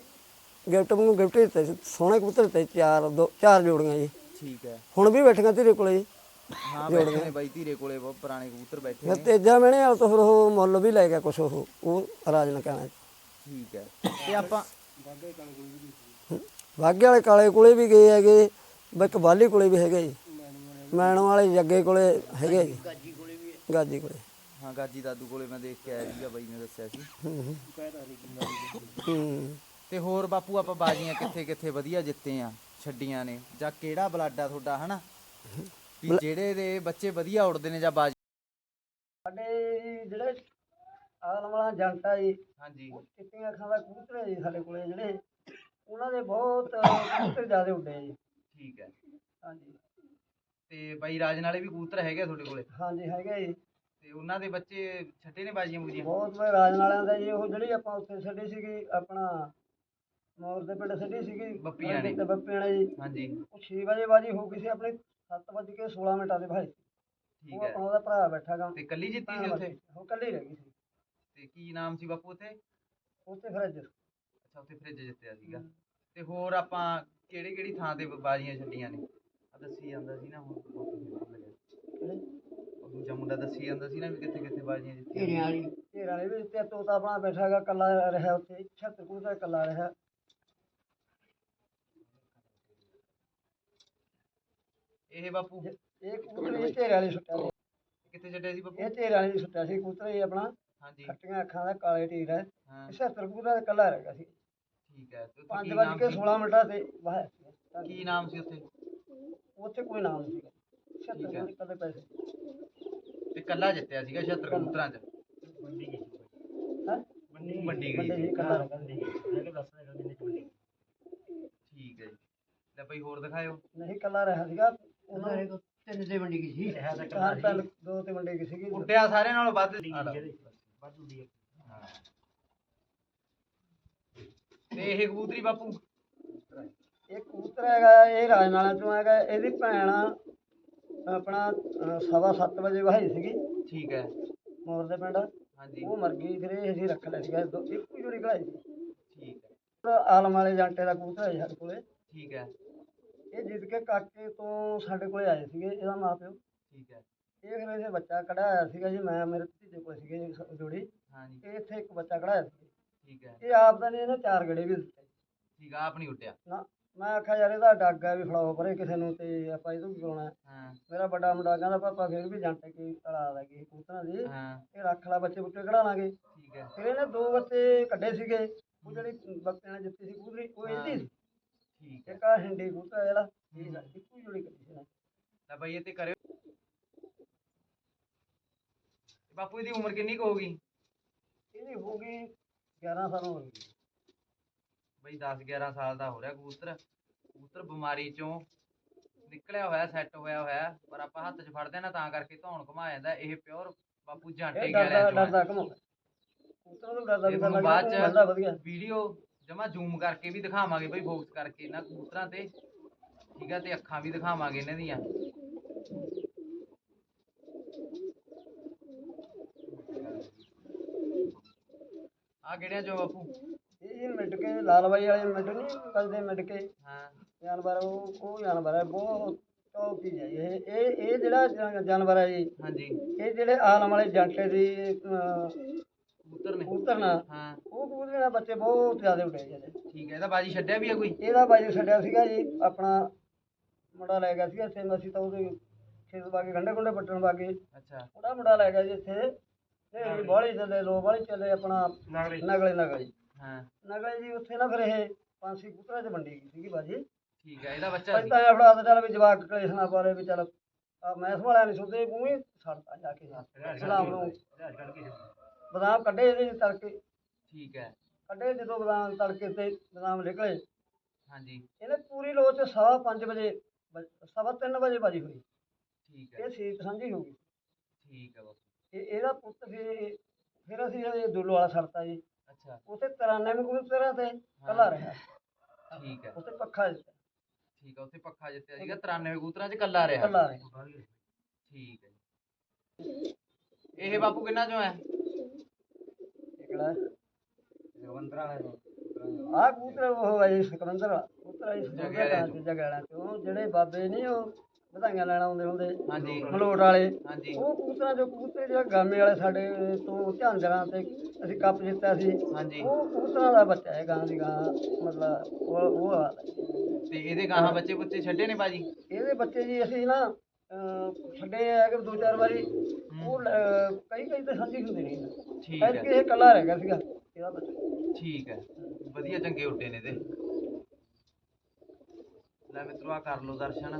ਗਿਫਟ ਨੂੰ ਗਿਫਟ ਦਿੱਤੇ ਸੀ ਸੋਹਣੇ ਕਬੂਤਰ ਤੇ ਚਾਰ ਦੋ ਚਾਰ ਜੋੜੀਆਂ ਜੀ। ਠੀਕ ਹੈ। ਹੁਣ ਵੀ ਬੈਠੀਆਂ ਧੀਰੇ ਕੋਲੇ ਜੀ। ਹਾਂ ਬੈਠੇ ਨੇ ਬਾਈ ਧੀਰੇ ਕੋਲੇ ਬਹੁਤ ਪੁਰਾਣੇ ਕਬੂਤਰ ਬੈਠੇ ਫਿਰ ਨੇ। ਤੇਜਾ ਮਹਿਣੇ ਵਾਲ ਤੋਂ ਫਿਰ ਉਹ ਮੁੱਲ ਵੀ ਲੈ ਗਿਆ ਕੁਛ ਉਹ ਉਹ ਰਾਜ ਨੇ ਕਹਿਣਾ ਠੀਕ ਹੈ। ਤੇ ਆਪਾਂ ਵਾਗੇ ਵਾਲੇ ਕਾਲੇ ਕੋਲੇ ਵੀ ਗਏ ਹੈਗੇ ਬ- ਇੱਕ ਬਾਲੀ ਕੋਲੇ ਵੀ ਹੈਗੇ ਜੀ। ਮੈਣੋਂ ਵਾਲੇ ਜੱਗੇ ਕੋਲੇ ਹੈਗੇ ਜੀ। ਗਾਜੀ ਕੋਲੇ ਹਾਂ। ਗਾਜੀ ਦਾਦੂ ਕੋਲੇ ਮੈਂ ਦੇਖ ਕੇ ਆਇਆ ਸੀਗਾ ਬਾਈ ਨੇ ਦੱਸਿਆ ਸੀ। ਹੂੰ। ਹੂੰ। ਹੂੰ। ਤੇ ਹੋਰ ਬਾਪੂ ਆਪਾਂ ਬਾਜੀਆਂ ਕਿੱਥੇ ਕਿੱਥੇ ਵਧੀਆ ਜਿੱਤੇ ਆ ਛੱਡੀਆਂ ਨੇ। ਜਾਂ ਕਿਹੜਾ ਬਲੱਡ ਆ ਤੁਹਾਡਾ ਹਨਾ? ਵੀ ਜਿਹੜੇ ਦੇ ਬੱਚੇ ਵਧੀਆ ਉੜਦੇ ਨੇ ਜਾਂ ਬਾਜੀ ਸਾਡੇ ਜਿਹੜੇ ਆਲਮ ਵਾਲਾ ਜੰਟਾ ਜੀ ਹਾਂਜੀ। ਉਹ ਚਿੱਟੀਆਂ ਅੱਖਾਂ ਦਾ ਕਬੂਤਰ ਹੈ ਜੀ ਸਾਡੇ ਕੋਲੇ ਜਿਹੜੇ। ਉਹਨਾਂ ਦੇ ਬਹੁਤ ਕਬੂਤਰ ਜ਼ਿਆਦਾ ਉੱਡੇ ਆ ਜੀ। ਠੀਕ ਹੈ। ਹਾਂਜੀ। ਤੇ ਬਾਈ ਰਾਜ ਨਾਲੇ ਵੀ ਕਬੂਤਰ ਹੈਗੇ ਆ ਤੁਹਾਡੇ ਕੋਲੇ? ਹਾਂਜੀ ਹੈਗਾ ਜੀ। ਤੇ ਉਹਨਾਂ ਦੇ ਬੱਚੇ ਛੱਡੇ ਨੇ ਬਾਜੀਆਂ ਬੂਜੀਆਂ? ਬਹੁਤ ਵਾਰ ਰਾਜ ਵਾਲਿਆਂ ਦਾ ਜੀ ਉਹ ਜਿਹੜੀ ਆਪਾਂ ਉੱਥੇ ਛੱਡੀ ਸੀਗੀ ਆਪਣਾ ਮੌਰ ਦੇ ਪਿੰਡ ਛੱਡੀ ਸੀਗੀ ਨੇ। ਤੇ ਬੱਪੀਆਂ ਨੇ ਜੀ। ਹਾਂਜੀ। ਉਹ 6 ਵਜੇ ਬਾਜੀ ਹੋ ਗਈ ਸੀ ਆਪਣੀ 7 ਵਜੇ ਕੇ 16 ਮਿੰਟਾਂ ਦੇ ਭਾਈ। ਠੀਕ ਉਹ ਹੈ। ਆਪਣਾ ਉਹਦਾ ਭਰਾ ਬੈਠਾ ਗਾ ਤੇ ਕੱਲੀ ਜਿੱਤੀ ਸੀ ਉੱਥੇ? ਉਹ ਕੱਲੀ ਰਹਿ ਗਈ ਸੀ। ਤੇ ਕੀ ਨਾਮ ਸੀ ਬਾਪੂ ਉੱਥੇ? ਉੱਥੇ ਫਰਿੱਜ। ਅੱਛਾ ਉੱਥੇ ਫ੍ਰਿਜ ਜਿੱਤਿਆ ਸੀਗਾ। ਤੇ ਹੋਰ ਆਪਾਂ ਕਿਹੜੀ ਕਿਹੜੀ ਥਾਂ ਤੇ ਬਾਜੀਆਂ ਛੱਡੀਆਂ ਨੇ? ਆ ਦੱਸੀ ਜਾਂਦਾ ਸੀ ਨਾ ਹੁਣ ਉਹ ਦੂਜਾ ਮੁੰਡਾ ਦੱਸੀ ਜਾਂਦਾ ਸੀ ਨਾ ਵੀ ਕਿੱਥੇ ਕਿੱਥੇ ਬਾਜੀਆਂ ਜਿੱਤੀਆਂ ਵਾਲੀ। ਢੇਰ ਵਾਲੇ ਵੀ ਤੇ ਤੋਤਾ ਆਪਣਾ ਬੈਠਾ ਗਾ ਕੱਲਾ ਰਿਹਾ ਉੱਥੇ। 76 ਕਬੂਤਰ ਕੱਲਾ ਰਿਹਾ। ਇਹ ਬਾਪੂ? ਇਹ ਕਬੂਤਰ ਇਹ ਢੇਰ ਵਾਲੀ ਸੁੱਟਿਆ ਸੀ। ਕਿੱਥੇ ਛੱਡਿਆ ਸੀ ਬਾਪੂ? ਇਹ ਢੇਰ ਵਾਲੀ ਸੁੱਟਿਆ ਸੀ ਕਬੂਤਰ ਇਹ ਆਪਣਾ ਹਾਂਜੀ। ਖੱਟੀਆਂ ਅੱਖਾਂ ਦਾ ਕਾਲੇ ਢੀਰ ਹੈ ਹਾਂ। 76 ਕਬੂਤਰ ਦਾ ਕੱਲਾ ਰਹਿ ਗਿਆ ਸੀ। ਠੀਕ ਹੈ ਤੇ ਉੱਥੇ 5 ਕੀ ਵਜੇ ਨਾਮ ਕੇ ਸੀ? 16 ਮਿੰਟਾਂ ਤੇ ਬਾਹਰ ਕੀ ਨਾਮ ਸੀ ਉੱਥੇ? ਉੱਥੇ ਕੋਈ ਨਾਮ ਨਹੀਂ ਸੀਗਾ। 76 ਠੀਕ ਹੈ। ਕਬੂਤਰ ਕੱਲੇ ਪੈਸੇ ਤੇ ਕੱਲਾ ਜਿੱਤਿਆ ਸੀਗਾ 76 ਕਬੂਤਰਾਂ ਚ? ਹੈ? ਮੰਡੀ ਗਈ ਜੀ ਸੀ। ਕੱਲਾ ਰਹਿ ਗਿਆ। ਠੀਕ ਹੈ ਜੀ। ਲੈ ਬਈ ਹੋਰ ਦਿਖਾਇਓ। ਨਹੀਂ ਕੱਲਾ ਰਿਹਾ ਸੀਗਾ। ਉਹਨਾਂ ਨੇ ਤਿੰਨ ਦੇ ਮੰਡੀ ਗਈ ਸੀ। ਹੈ ਤਾਂ ਚਾਰ ਪੈਲ ਦੋ ਤੇ ਵੰਡੇ ਗਈ ਸੀਗੀ। ਉੱਡਿਆ ਸਾਰਿਆਂ ਨਾਲੋਂ ਵੱਧ ਆ ਲਓ। ਵਾਧੂ ਦੀ ਹਾਂ। ਤੇ ਇਹ ਕਬੂਤਰੀ ਬਾਪੂ? ਇਹ ਕਬੂਤਰ ਹੈਗਾ ਇਹ ਰਾਜਨਾਲਾ ਤੋਂ ਹੈਗਾ। ਇਹਦੀ ਭੈਣ ਆਪਣਾ ਅਹ, ਸਵਾ ਸੱਤ ਵਜੇ ਵਹਾਈ ਸੀਗੀ। ਠੀਕ ਹੈ। ਮੋਰ ਦੇ ਪਿੰਡ। ਹਾਂਜੀ। ਉਹ ਮਰ ਗਈ ਫਿਰ ਇਹ ਅਸੀਂ ਰੱਖ ਲਿਆ ਸੀਗਾ। ਦੋ ਇੱਕੋ ਹੀ ਜੋੜੀ ਕਢਾਈ ਸੀ। ਠੀਕ ਹੈ। ਆਲਮ ਵਾਲੇ ਜਾਂਟੇ ਦਾ ਕਬੂਤਰ ਹੈ ਸਾਡੇ ਕੋਲੇ। ਠੀਕ ਹੈ। ਇਹ ਜਿੱਤ ਕੇ ਕਾਕੇ ਤੋਂ ਸਾਡੇ ਕੋਲੇ ਆਏ ਸੀਗੇ ਇਹਦਾ ਮਾਂ ਪਿਓ। ਠੀਕ ਹੈ। ਇਹ ਫਿਰ ਇਹਦੇ ਬੱਚਾ ਕਢਾਇਆ ਸੀਗਾ ਜੀ ਮੈਂ ਮੇਰੇ ਭਤੀਜੇ ਕੋਲ ਸੀਗੇ ਜੀ ਸ- ਜੋੜੀ। ਹਾਂਜੀ ਇਹ ਇੱਥੇ ਇੱਕ ਬੱਚਾ ਕਢਾਇਆ ਸੀ। ਠੀਕ ਹੈ। ਇਹ ਆਪ ਦਾ ਨਹੀਂ ਇਹਨੇ ਚਾਰ ਗੜੇ ਵੀ ਦਿੱਤੇ। ਠੀਕ ਆ ਆਪ ਨਹੀਂ ਉੱਡਿਆ। ਨਾ ਮੈਂ ਆਖਿਆ ਯਾਰ ਇਹਦਾ ਡੱਗ ਹੈ ਵੀ ਫੜਾਓ ਪਰੇ ਕਿਸੇ ਨੂੰ ਤੇ ਆਪਾਂ ਇਹਨੂੰ ਕੀ ਕਰਾਉਣਾ ਹੈ? ਹਾਂ। ਮੇਰਾ ਵੱਡਾ ਮੁੰਡਾ ਕਹਿੰਦਾ ਪਾਪਾ ਫਿਰ ਵੀ ਜਾਂਟੇ ਕੀ ਤੜਾ ਲਾਂਗੇ ਕਬੂਤਰਾਂ ਦੀ। ਹਾਂ। ਇਹ ਰੱਖ ਲੈ ਬੱਚੇ ਬੁੱਚੇ ਕਢਾ ਲਾਂਗੇ। ਠੀਕ ਹੈ। ਫਿਰ ਇਹਨੇ ਦੋ ਬੱਚੇ ਕੱਢੇ ਸੀਗੇ। ਉਹ ਜਿਹੜੀ ਬੱਚਿਆਂ ਨੇ ਜਿੱਤੀ ਸੀ ਕਬੂਤਰੀ ਉਹ ਇਹਦੀ ਸੀ। ਹੈ। ਇੱਕ ਆ ਹਿੰਡੀ ਕਬੂਤਰ ਜਿਹੜਾ ਇਹ। ਤਾਂ ਤੇ ਕਰਿਓ। ਬਾਪੂ ਇਹਦੀ ਉਮਰ ਕਿੰਨੀ ਕੁ ਹੋਗੀ ਇਹਦੀ ਹੋ ਗਈ 11 ਸਾਲ ਹੋ ਗਈ ਬਈ 10 11 ਸਾਲ ਦਾ ਹੋ ਰਿਹਾ ਕਬੂਤਰ। ਕਬੂਤਰ ਬਿਮਾਰੀ ਚੋਂ ਨਿਕਲਿਆ ਹੋਇਆ ਸੈੱਟ ਹੋਇਆ ਹੋਇਆ ਪਰ ਆਪਾਂ ਹੱਥ 'ਚ ਫੜਦੇ ਨਾ ਤਾਂ ਕਰਕੇ ਧੌਣ ਘੁਮਾ ਜਾਂਦਾ। ਇਹ ਪਿਓਰ ਬਾਪੂ ਜਾਂਟੇ ਗਿਆ ਡਰਦਾ ਚੋਂ। ਡਰਦਾ ਕਮਾਉਂਦਾ ਕਬੂਤਰਾਂ ਨੂੰ ਡਰਦਾ ਵੀ ਬਾਅਦ ਚ- ਵੀਡੀਓ ਜਮਾ ਜ਼ੂਮ ਕਰਕੇ ਵੀ ਦਿਖਾਵਾਂਗੇ ਬਈ ਫੋਕਸ ਕਰਕੇ ਇਹਨਾਂ ਕਬੂਤਰਾਂ ਤੇ। ਠੀਕ ਆ ਤੇ ਅੱਖਾਂ ਵੀ ਦਿਖਾਵਾਂਗੇ ਇਹਨਾਂ ਦੀਆਂ। ਆ ਕਿਹੜਿਆਂ ਚੋਂ ਬਾਪੂ? ਇਹ ਮਿੰਟ ਕੇ ਲਾਲ ਬਾਈ ਵਾਲੇ ਮਿੰਟ ਨਹੀਂ ਕਰਦੇ ਮਿੰਟ ਕੇ ਹਾਂ। ਜਾਨਵਰ ਉਹ ਉਹ ਜਾਨਵਰ ਹੈ ਬਹੁਤ ਟੌਪ ਚੀਜ਼ ਹੈ ਇਹ ਇਹ ਇਹ ਜਿਹੜਾ ਜਾ- ਜਾਨਵਰ ਹੈ ਜੀ ਹਾਂਜੀ। ਇਹ ਜਿਹੜੇ ਆਲਮ ਵਾਲੇ ਜਾਂਟੇ ਦੀ ਕਬੂਤਰ ਨੇ। ਕਬੂਤਰ ਨਾ ਹਾਂ। ਉਹ ਕਬੂਤਰ ਦੇ ਬੱਚੇ ਬਹੁਤ ਜ਼ਿਆਦਾ ਉੱਡੇ ਜਾਂਦੇ ਠੀਕ ਹੈ ਇਹਦਾ ਬਾਜੀ ਛੱਡਿਆ ਵੀ ਆ ਕੋਈ? ਇਹਦਾ ਬਾਈ ਛੱਡਿਆ ਸੀਗਾ ਜੀ ਆਪਣਾ ਮੁੰਡਾ ਲੈ ਗਿਆ ਸੀਗਾ ਇੱਥੇ ਅਸੀਂ ਤਾਂ ਉਹਦੇ ਖੇਤ ਬਾਗੇ ਗੰਡੇ ਗੁੰਡੇ ਪੱਟਣ ਬਾਗੇ। ਅੱਛਾ। ਉਹਦਾ ਮੁੰਡਾ ਲੈ ਗਿਆ ਜੀ ਇੱਥੇ। ਤੇ ਬਾਹਲੀ ਚੱਲੇ ਲੋ ਬਾਹਲੀ ਚੱਲੇ ਆਪਣਾ। ਨਗਲੇ। ਨਗਲੇ ਹਾਂ। ਨਗਲੇ ਜੀ ਉੱਥੇ ਨਾ ਫਿਰ ਇਹ ਪੰਛੀ ਕਬੂਤਰਾਂ 'ਚ ਵੰਡੀ ਗਈ ਸੀਗੀ ਬਾਜੀ। ਠੀਕ ਹੈ ਇਹਦਾ ਬੱਚਾ ਸੀ। ਪਤਾ ਹੈ ਫੜਾ ਤਾਂ ਚੱਲ ਵੀ ਜਵਾਕ ਕਲੇਸ਼ ਨਾ ਪਾਰੇ ਵੀ ਚੱਲ ਆ ਮੈਂ ਸੰਭਾਲਿਆ ਨਹੀਂ ਸੁਣਦੇ ਮੂੰਹ ਹੀ ਛੱਡਤਾ ਜਾ ਕੇ। ਸਲਾਮ ਨੂੰ। ਬਦਾਮ ਕੱਢੇ ਇਹਦੇ 'ਚ ਤੜਕੇ। ਠੀਕ ਹੈ। ਕੱਢੇ ਜਦੋਂ ਬਦਾਮ ਤੜਕੇ ਤੇ ਬਦਾਮ ਨਿਕਲੇ। ਹਾਂਜੀ। ਇਹਨੇ ਪੂਰੀ ਲੋਚ ਸਵਾ ਪੰਜ ਵਜੇ ਵ- ਸਵਾ ਤਿੰਨ ਵਜੇ ਬਾਜੀ ਹੋਈ। ਠੀਕ ਹੈ। ਇਹ ਸੀਤ ਸਾਂਝੀ ਹੋ ਗਈ। ਠੀਕ ਹੈ ਬਾਪੂ। ਇਹ ਇਹਦਾ ਪੁੱਤ ਫਿਰ ਫਿਰ ਅਸੀਂ ਇਹ ਦੁੱਲੂ ਵਾਲਾ ਛੱਡਤਾ ਜੀ। ਅੱਛਾ। ਉੱਥੇ 93 ਕਬੂਤਰਾਂ ਤੇ ਕੱਲਾ ਰਿਹਾ। ਠੀਕ ਹੈ। ਉੱਥੇ ਪੱਖਾ ਦਿੱਤਾ ਠੀਕ ਹੈ ਉੱਥੇ ਪੱਖਾ ਜਿੱਤਿਆ ਸੀਗਾ। 93 ਕਬੂਤਰਾਂ 'ਚ ਕੱਲਾ ਰਿਹਾ। ਕੱਲਾ ਰਿਹਾ। ਠੀਕ ਹੈ ਜੀ। ਇਹ ਬਾਪੂ ਕਿੰਨਾ ਚੋਂ ਹੈ? ਇਕੜਾ ਆ ਕਬੂਤਰ ਉਹ ਹੈ ਸਿਕੰਦਰ ਵਾਲਾ ਕਬੂਤਰ ਹੈ ਜੀ ਜਗਿਆਲਿਆਂ ਸਿਕੰਦਰ ਜਗਾਲਿਆਂ ਚੋਂ ਜਿਹੜੇ ਬਾਬੇ ਨਹੀਂ ਉਹ ਵਧਾਈਆਂ ਲੈਣ ਆਉਂਦੇ ਹੁੰਦੇ ਹਾਂਜੀ ਮਲੋਟ ਵਾਲੇ ਹਾਂਜੀ ਉਹ ਕਬੂਤਰਾਂ ਜੋ ਕਬੂਤਰ ਜਿਹੜਾ ਗਾਮੇ ਵਾਲੇ ਸਾਡੇ ਤੋਂ ਝਾਂਜਰਾਂ ਤੇ ਅਸੀਂ ਕੱਪ ਜਿੱਤਿਆ ਸੀ ਹਾਂਜੀ ਉਹ ਕਬੂਤਰਾਂ ਦਾ ਬੱਚਾ ਹੈ ਗਾਂ ਦੀ ਗਾਂ ਮਤਲਬ ਉਹ ਉਹ ਆ। ਤੇ ਇਹਦੇ ਗਾਹਾਂ ਬੱਚੇ ਬੁੱਚੇ ਛੱਡੇ ਨੇ ਬਾਜੀ ਇਹਦੇ ਬੱਚੇ ਜੀ ਅਸੀਂ ਨਾ ਅਹ ਛੱਡੇ ਆ ਕਿ ਦੋ ਚਾਰ ਵਾਰੀ ਉਹ ਲ- ਕਈ ਕਈ ਤੇ ਸਾਂਝੀ ਹੁੰਦੇ ਨੇ ਠੀਕ ਹੈ। ਇਹ ਕੱਲਾ ਰਹਿ ਗਿਆ ਸੀਗਾ। ਇਹਦਾ ਬੱਚਾ। ਠੀਕ ਹੈ। ਵਧੀਆ ਚੰਗੇ ਉੱਡੇ ਨੇ ਤੇ ਲੈ ਮਿੱਤਰੋ ਆ ਕਰ ਲਓ ਦਰਸ਼ਨ।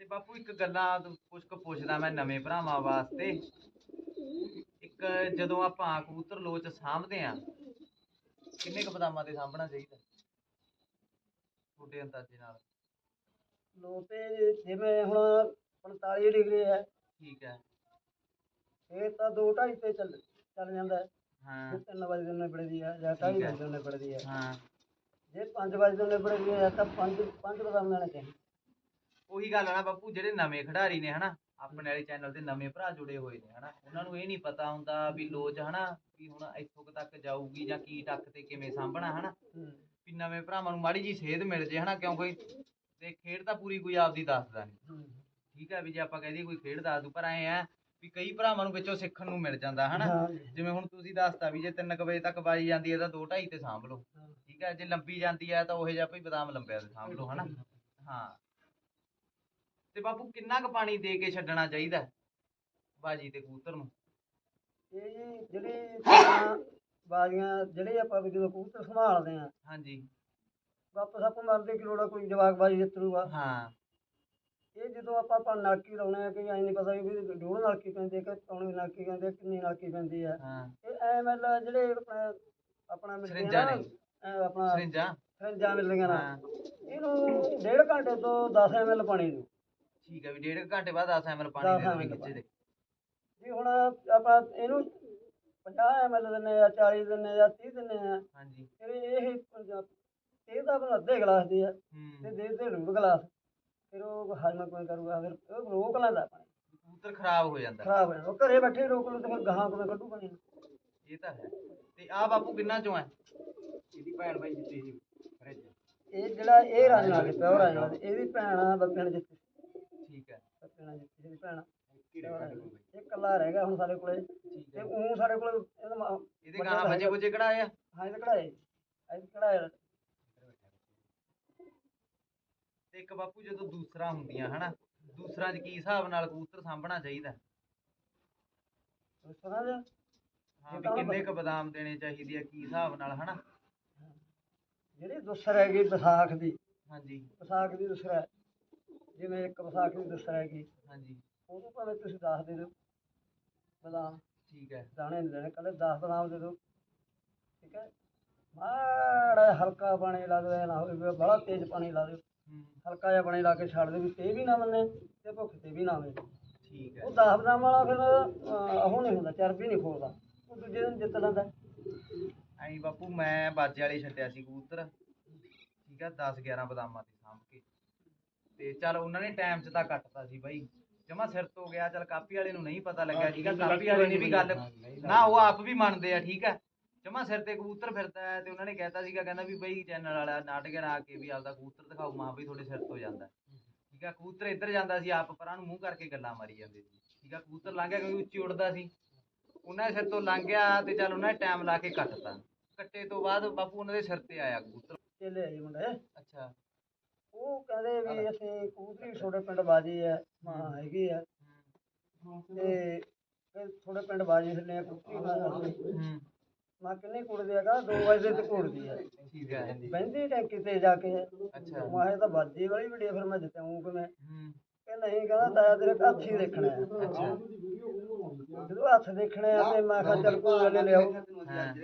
ਤੇ ਬਾਪੂ ਇੱਕ ਗੱਲਾਂ ਤੋਂ ਕੁਝ ਕੁ ਪੁੱਛਦਾ ਮੈਂ ਨਵੇਂ ਭਰਾਵਾਂ ਵਾਸਤੇ। ਇੱਕ ਜਦੋਂ ਆਪਾਂ ਕਬੂਤਰ ਲੋਚ ਸਾਂਭਦੇ ਆ ਕਿੰਨੇ ਕੁ ਬਦਾਮਾਂ ਤੇ ਸਾਂਭਣਾ ਚਾਹੀਦਾ? ਤੁਹਾਡੇ ਅੰਦਾਜ਼ੇ ਨਾਲ? ਲੋ ਤੇ ਜਿਵੇਂ ਹੁਣ 45 ਡਿਗਰੀ ਹੈ ਠੀਕ ਹੈ। ਇਹ ਤਾਂ 2.5 ਤੇ ਚੱਲ ਚੱਲ ਜਾਂਦਾ ਹੈ। ਹਾਂ। ਜੇ 3 ਵਜੇ ਤੋਂ ਨਿਬੜਦੀ ਹੈ ਜਾਂ 2.5 ਹੈ। ਵਜੇ ਤੋਂ ਨਿਬੜਦੀ ਹੈ। ਹਾਂ। ਜੇ 5 ਵਜੇ ਤੋਂ ਨਿਬੜਦੀ ਹੈ ਤਾਂ 5 5 ਬਦਾਮ ਲੈਣੇ ਚਾਹੀਦੇ ਉਹੀ ਗੱਲ ਆ ਨਾ ਬਾਪੂ ਜਿਹੜੇ ਨਵੇਂ ਖਿਡਾਰੀ ਨੇ ਹਨਾ ਆਪਣੇ ਵਾਲੇ ਚੈਨਲ ਤੇ ਨਵੇਂ ਭਰਾ ਜੁੜੇ ਹੋਏ ਨੇ ਹਨਾ ਉਹਨਾਂ ਨੂੰ ਇਹ ਨਹੀਂ ਪਤਾ ਹੁੰਦਾ ਵੀ ਲੋਚ ਹਨਾ ਵੀ ਹੁਣ ਇੱਥੋਂ ਕੁ ਤੱਕ ਜਾਊਗੀ ਜਾਂ ਕੀ ਟੱਕ ਤੇ ਕਿਵੇਂ ਸਾਂਭਣਾ ਹਨਾ। ਵੀ ਨਵੇਂ ਭਰਾਵਾਂ ਨੂੰ ਮਾੜੀ ਜੀ ਸੇਧ ਮਿਲ ਜੇ ਹਨਾ? ਕਿਉਂਕਿ ਤੇ ਖੇਡ ਤਾਂ ਪੂਰੀ ਕੋਈ ਆਪਦੀ ਦੱਸਦਾ ਨਹੀਂ। ਠੀਕ ਹੈ ਵੀ ਜੇ ਆਪਾਂ ਕਹਿ ਦਈਏ ਕੋਈ ਖੇਡ ਦੱਸ ਦੂ ਪਰ ਐ ਆ ਵੀ ਕਈ ਭਰਾਵਾਂ ਨੂੰ ਵਿੱਚੋਂ ਸਿੱਖਣ ਨੂੰ ਮਿਲ ਜਾਂਦਾ ਹਨਾ? ਜਿਵੇਂ ਹੁਣ ਤੁਸੀਂ ਦੱਸਤਾ ਵੀ ਜੇ 3 ਵਜੇ ਤੱਕ ਬਾਜੀ ਜਾਂਦੀ ਹੈ ਤਾਂ 2:30 ਤੇ ਸਾਂਭ ਲਓ। ਠੀਕ ਹੈ ਜੇ ਲੰਬੀ ਜਾਂਦੀ ਹੈ ਤਾਂ ਉਹ ਜਿਹਾ ਭਈ ਬਦਾਮ ਲੰਬਿਆ ਤੇ ਸਾਂਭ ਲਓ ਹਨਾ? ਹਾਂ। ਤੇ ਬਾਪੂ ਕਿੰਨਾ ਕੁ ਪਾਣੀ ਦੇ ਕੇ ਛੱਡਣਾ ਚਾਹੀਦਾ ਬਾਜੀ ਤੇ ਕਬੂਤਰ ਨੂੰ? ਇਹ ਜਿਹੜੇ ਬਾਜ਼ੀਆਂ ਜਿਹੜੇ ਆਪਾਂ ਵੀ ਜਦੋਂ ਕਬੂਤਰ ਸੰਭਾਲਦੇ ਆ ਹਾਂਜੀ। ਵਾਪਸ ਆਪਾਂ ਮਰਦੇ ਕਿ ਲੋੜਾ ਕੋਈ ਜਵਾਕ ਬਾਜੀ ਜਿੱਤੂਗਾ ਹਾਂ। ਇਹ ਜਦੋਂ ਆਪਾਂ ਆਪਾਂ ਨਲਕੀ ਲਾਉਣੇ ਆ ਕਿ ਐ ਨਹੀਂ ਪਤਾ ਵੀ ਡੋਲ ਨਲਕੀ ਪੈਂਦੀ ਹੈ ਕਿ ਪੌਣੀ ਨਲਕੀ ਪੈਂਦੀ ਹੈ ਕਿੰਨੀ ਨਲਕੀ ਪੈਂਦੀ ਹੈ ਹਾਂ। ਇਹ ਐ ਮਤਲਬ ਜਿਹੜੇ ਆਪਣਾ ਆਪਣਾ ਮਿਲਦੇ ਆ ਨਾ, ਨੇ। ਐ ਆਪਣਾ ਸਰਿੰਜਾਂ? ਸਰਿੰਜਾਂ ਮਿਲਦੀਆਂ ਨਾ। ਹਾਂ। ਇਹਨੂੰ ਡੇਢ ਘੰਟੇ ਤੋਂ 10 ਐਮਐਲ ਪਾਣੀ ਦਿਓ। ਠੀਕ ਹੈ ਵੀ ਡੇਢ ਕੁ ਘੰਟੇ ਬਾਅਦ 10 ml ਪਾਣੀ ਦਸ ਦੇ ਦੋ ML ਖਿੱਚੇ ਦੇ। ਜੀ ਹੁਣ ਆਪਾਂ ਇਹਨੂੰ 50 ਐਮਐਲ ਦਿੰਨੇ ਆ 40 ਦਿੰਨੇ ਆ 30 ਦਿੰਨੇ ਆ। ਹਾਂਜੀ। ਫਿਰ ਇਹ ਪੰਜਾ- ਇਹ ਤਾਂ ਆਪਣਾ ਅੱਧੇ ਗਲਾਸ ਦੀ ਆ ਤੇ ਦੇ ਦੇ ਡੂਢ ਗਲਾਸ। ਫਿਰ ਉਹ ਹਜਮ ਕੋਈ ਕਰੂਗਾ ਫਿਰ ਉਹ ਰੋਕ ਲੈਂਦਾ ਪਾਣੀ ਕਬੂਤਰ ਖਰਾਬ ਹੋ ਜਾਂਦਾ। ਖਰਾਬ ਹੋ ਜਾਂਦਾ। ਉਹ ਘਰੇ ਬੈਠੇ ਰੋਕ ਲੂ ਤੇ ਫਿਰ ਗਾਹਾਂ ਕਿਵੇਂ ਕੱਢੂ ਪਾਣੀ ਇਹ ਤਾਂ ਹੈ। ਤੇ ਆ ਬਾਪੂ ਕਿੰਨਾ ਚੋਂ ਹੈ? ਇਹਦੀ ਭੈਣ ਭਾਈ ਜਿੱਤੀ ਸੀ ਫਰਿੱਜ। ਇਹ ਜਿਹੜਾ ਇਹ ਰਾਜ ਨਾਲ ਪਿਓਰ ਰਾਜ ਨਾਲ। ਇਹਦੀ ਭੈਣ ਆ ਬੱਪਿਆਂ ਜਿੱਤੀ। ਠੀਕ ਹੈ। ਨਾਲ ਜਿੱਤੀ ਇਹਦੀ ਭੈਣ ਕੀੜੇ ਇਹ ਰਹਿ ਗਿਆ ਹੁਣ ਸਾਡੇ ਕੋਲੇ। ਤੇ ਉਹ ਸਾਡੇ ਕੋਲੇ ਇਹਦਾ ਮਾ- ਇਹਦੇ ਗਾਹਾਂ ਬੱਜੇ ਬੁੱਜੇ ਕਢਾਏ ਆ ਹਾਂ ਇਹ ਕਢਾਏ ਇਹ ਕਢਾਏ ਤੇ ਇੱਕ ਬਾਪੂ ਜਦੋਂ ਦੂਸਰਾ ਹੁੰਦੀਆਂ ਹਨਾ? ਦੂਸਰਾ ਚ ਕੀ ਹਿਸਾਬ ਨਾਲ ਕਬੂਤਰ ਸਾਂਭਣਾ ਚਾਹੀਦਾ? ਉਸ ਤਰ੍ਹਾਂ ਦੇ ਹਾਂ ਵੀ ਕਿੰਨੇ ਕ ਬਦਾਮ ਦੇਣੇ ਚਾਹੀਦੇ ਆ ਕੀ ਹਿਸਾਬ ਨਾਲ ਹਨਾ? ਜਿਹੜੀ ਦੁਸਰ ਹੈਗੀ ਵਿਸਾਖ ਦੀ। ਹਾਂਜੀ। ਵਿਸਾਖ ਦੀ ਦੁਸਰ ਹੈ। ਜਿਵੇਂ ਇੱਕ ਵਿਸਾਖ ਦੀ ਦੁਸਰ ਹੈਗੀ। ਹਾਂਜੀ। ਉਹਨੂੰ ਭਾਵੇਂ ਤੁਸੀਂ ਦੱਸ ਦੇ ਦਿਓ। ਬਦਾਮ ਠੀਕ ਹੈ ਦਾਣੇ ਨਹੀਂ ਲੈਣੇ ਕੱਲੇ 10 ਬਦਾਮ ਦੇ ਦਿਓ। ਠੀਕ ਹੈ? ਮਾੜਾ ਜਿਹਾ ਹਲਕਾ ਪਾਣੀ ਲਾ ਦਿਓ ਐਂ ਨਾ ਹੋਵੇ ਵੀ ਬੜਾ ਤੇਜ਼ ਪਾਣੀ ਲਾ ਦਿਓ। ਹਲਕਾ ਜਿਹਾ ਪਾਣੀ ਲਾ ਕੇ ਛੱਡ ਦਿਓ ਵੀ ਤੇ ਵੀ ਨਾ ਮੰਨੇ ਤੇ ਭੁੱਖ ਤੇ ਵੀ ਨਾ ਆਵੇ ਠੀਕ ਹੈ। ਉਹ 10 ਬਦਾਮ ਵਾਲਾ ਫਿਰ ਅਹ, ਉਹ ਨਹੀਂ ਹੁੰਦਾ ਚਰਬੀ ਨਹੀਂ ਖੋਲਦਾ। ਉਹ ਦੂਜੇ ਦਿਨ ਜਿੱਤ ਲੈਂਦਾ। ਐਂ ਬਾਪੂ ਮੈਂ ਬਾਜੇ ਵਾਲੇ ਛੱਡਿਆ ਸੀ ਕਬੂਤਰ। ਠੀਕ ਆ 10 11 ਬਦਾਮਾਂ ਤੇ ਸਾਂਭ ਕੇ। ਤੇ ਚੱਲ ਉਹਨਾਂ ਨੇ ਟਾਈਮ 'ਚ ਤਾਂ ਕੱਟਤਾ ਸੀ ਬਾਈ। ਜਮਾ ਸਿਰ ਤੋਂ ਗਿਆ ਚੱਲ ਕਾਪੀ ਵਾਲੇ ਨੂੰ ਨਹੀਂ ਪਤਾ ਲੱਗਿਆ ਠੀਕ ਆ ਕਾਪੀ ਵਾਲੇ ਨੇ ਵੀ ਗੱਲ ਨਾ ਉਹ ਆਪ ਵੀ ਮੰਨਦੇ ਆ ਠੀਕ ਆ। ਜਮਾ ਸਿਰ ਤੇ ਕਬੂਤਰ ਫਿਰਦਾ ਹੈ ਤੇ ਉਹਨਾਂ ਨੇ ਕਹਿਤਾ ਸੀਗਾ ਕਹਿੰਦਾ ਵੀ ਬਈ ਚੈਨਲ ਵਾਲਾ ਨਾਟਕ ਰਾ ਕੇ ਵੀ ਆਪਦਾ ਕਬੂਤਰ ਦਿਖਾਓ ਮਾਂ ਵੀ ਤੁਹਾਡੇ ਸਿਰ ਤੋਂ ਜਾਂਦਾ ਠੀਕ ਆ ਕਬੂਤਰ ਇੱਧਰ ਜਾਂਦਾ ਸੀ ਆਪ ਪਰਾਂ ਨੂੰ ਮੂੰਹ ਕਰਕੇ ਗੱਲਾਂ ਮਾਰੀ ਜਾਂਦੇ ਸੀ। ਠੀਕ ਆ ਕਬੂਤਰ ਲੰਘ ਗਿਆ ਕਿਉਂਕਿ ਉੱਚੀ ਉੱਡਦਾ ਸੀ। ਉਹਨਾਂ ਦੇ ਸਿਰ ਤੋਂ ਲੰਘ ਗਿਆ ਤੇ ਚੱਲ ਉਹਨਾਂ ਨੇ ਟਾਈਮ ਲਾ ਕੇ ਕੱਟਤਾ। ਕੱਟੇ ਤੋਂ ਬਾਅਦ ਬਾਪੂ ਉਹਨਾਂ ਦੇ ਸਿਰ ਤੇ ਆਇਆ ਕਬੂਤਰ। ਚੇਲੇ ਆਏ ਮੁੰਡੇ ਅੱਛਾ। ਉਹ ਕਹਿੰਦੇ ਵੀ ਅਸੀਂ ਕਬੂਤਰੀ ਤੁਹਾਡੇ ਪਿੰਡ ਬਾਜੀ ਹੈ ਮਾਂ ਹੈਗੀ ਹੈ ਤੇ ਫਿਰ ਤੁਹਾਡੇ ਪਿੰਡ ਬਾਜੀ ਹਿੱਲੇ ਆ ਕਬੂਤਰੀ ਮਾਂ ਹੂੰ। ਮਾਂ ਕਿੰਨੇ ਕੁੜਦੀ ਹੈਗਾ 2 ਵਜੇ ਤੇ ਕੁੜਦੀ ਹੈ ਠੀਕ ਹੈ ਬਹਿੰਦੀ ਟੈਂਕੀ ਤੇ ਜਾ ਕੇ। ਅੱਛਾ। ਮਾਂ ਇਹ ਤਾਂ ਬਾਜੀ ਵਾਲੀ ਵੀਡੀਓ ਫਿਰ ਮੈਂ ਜਿੱਤਾਂ ਕਿਵੇਂ। ਹੂੰ। ਕਿ ਨਹੀਂ ਕਹਿੰਦਾ ਤਾਇਆ ਤੇਰੇ ਹੱਥ ਹੀ ਦੇਖਣਾ ਹੈ ਅੱਛਾ ਜਦੋਂ ਹੱਥ ਦੇਖਣੇ ਆ ਤੇ ਮੈਂ ਕਿਹਾ ਚੱਲ ਕੋਈ ਗੱਲ ਲਿਆਓ। ਹਾਂ।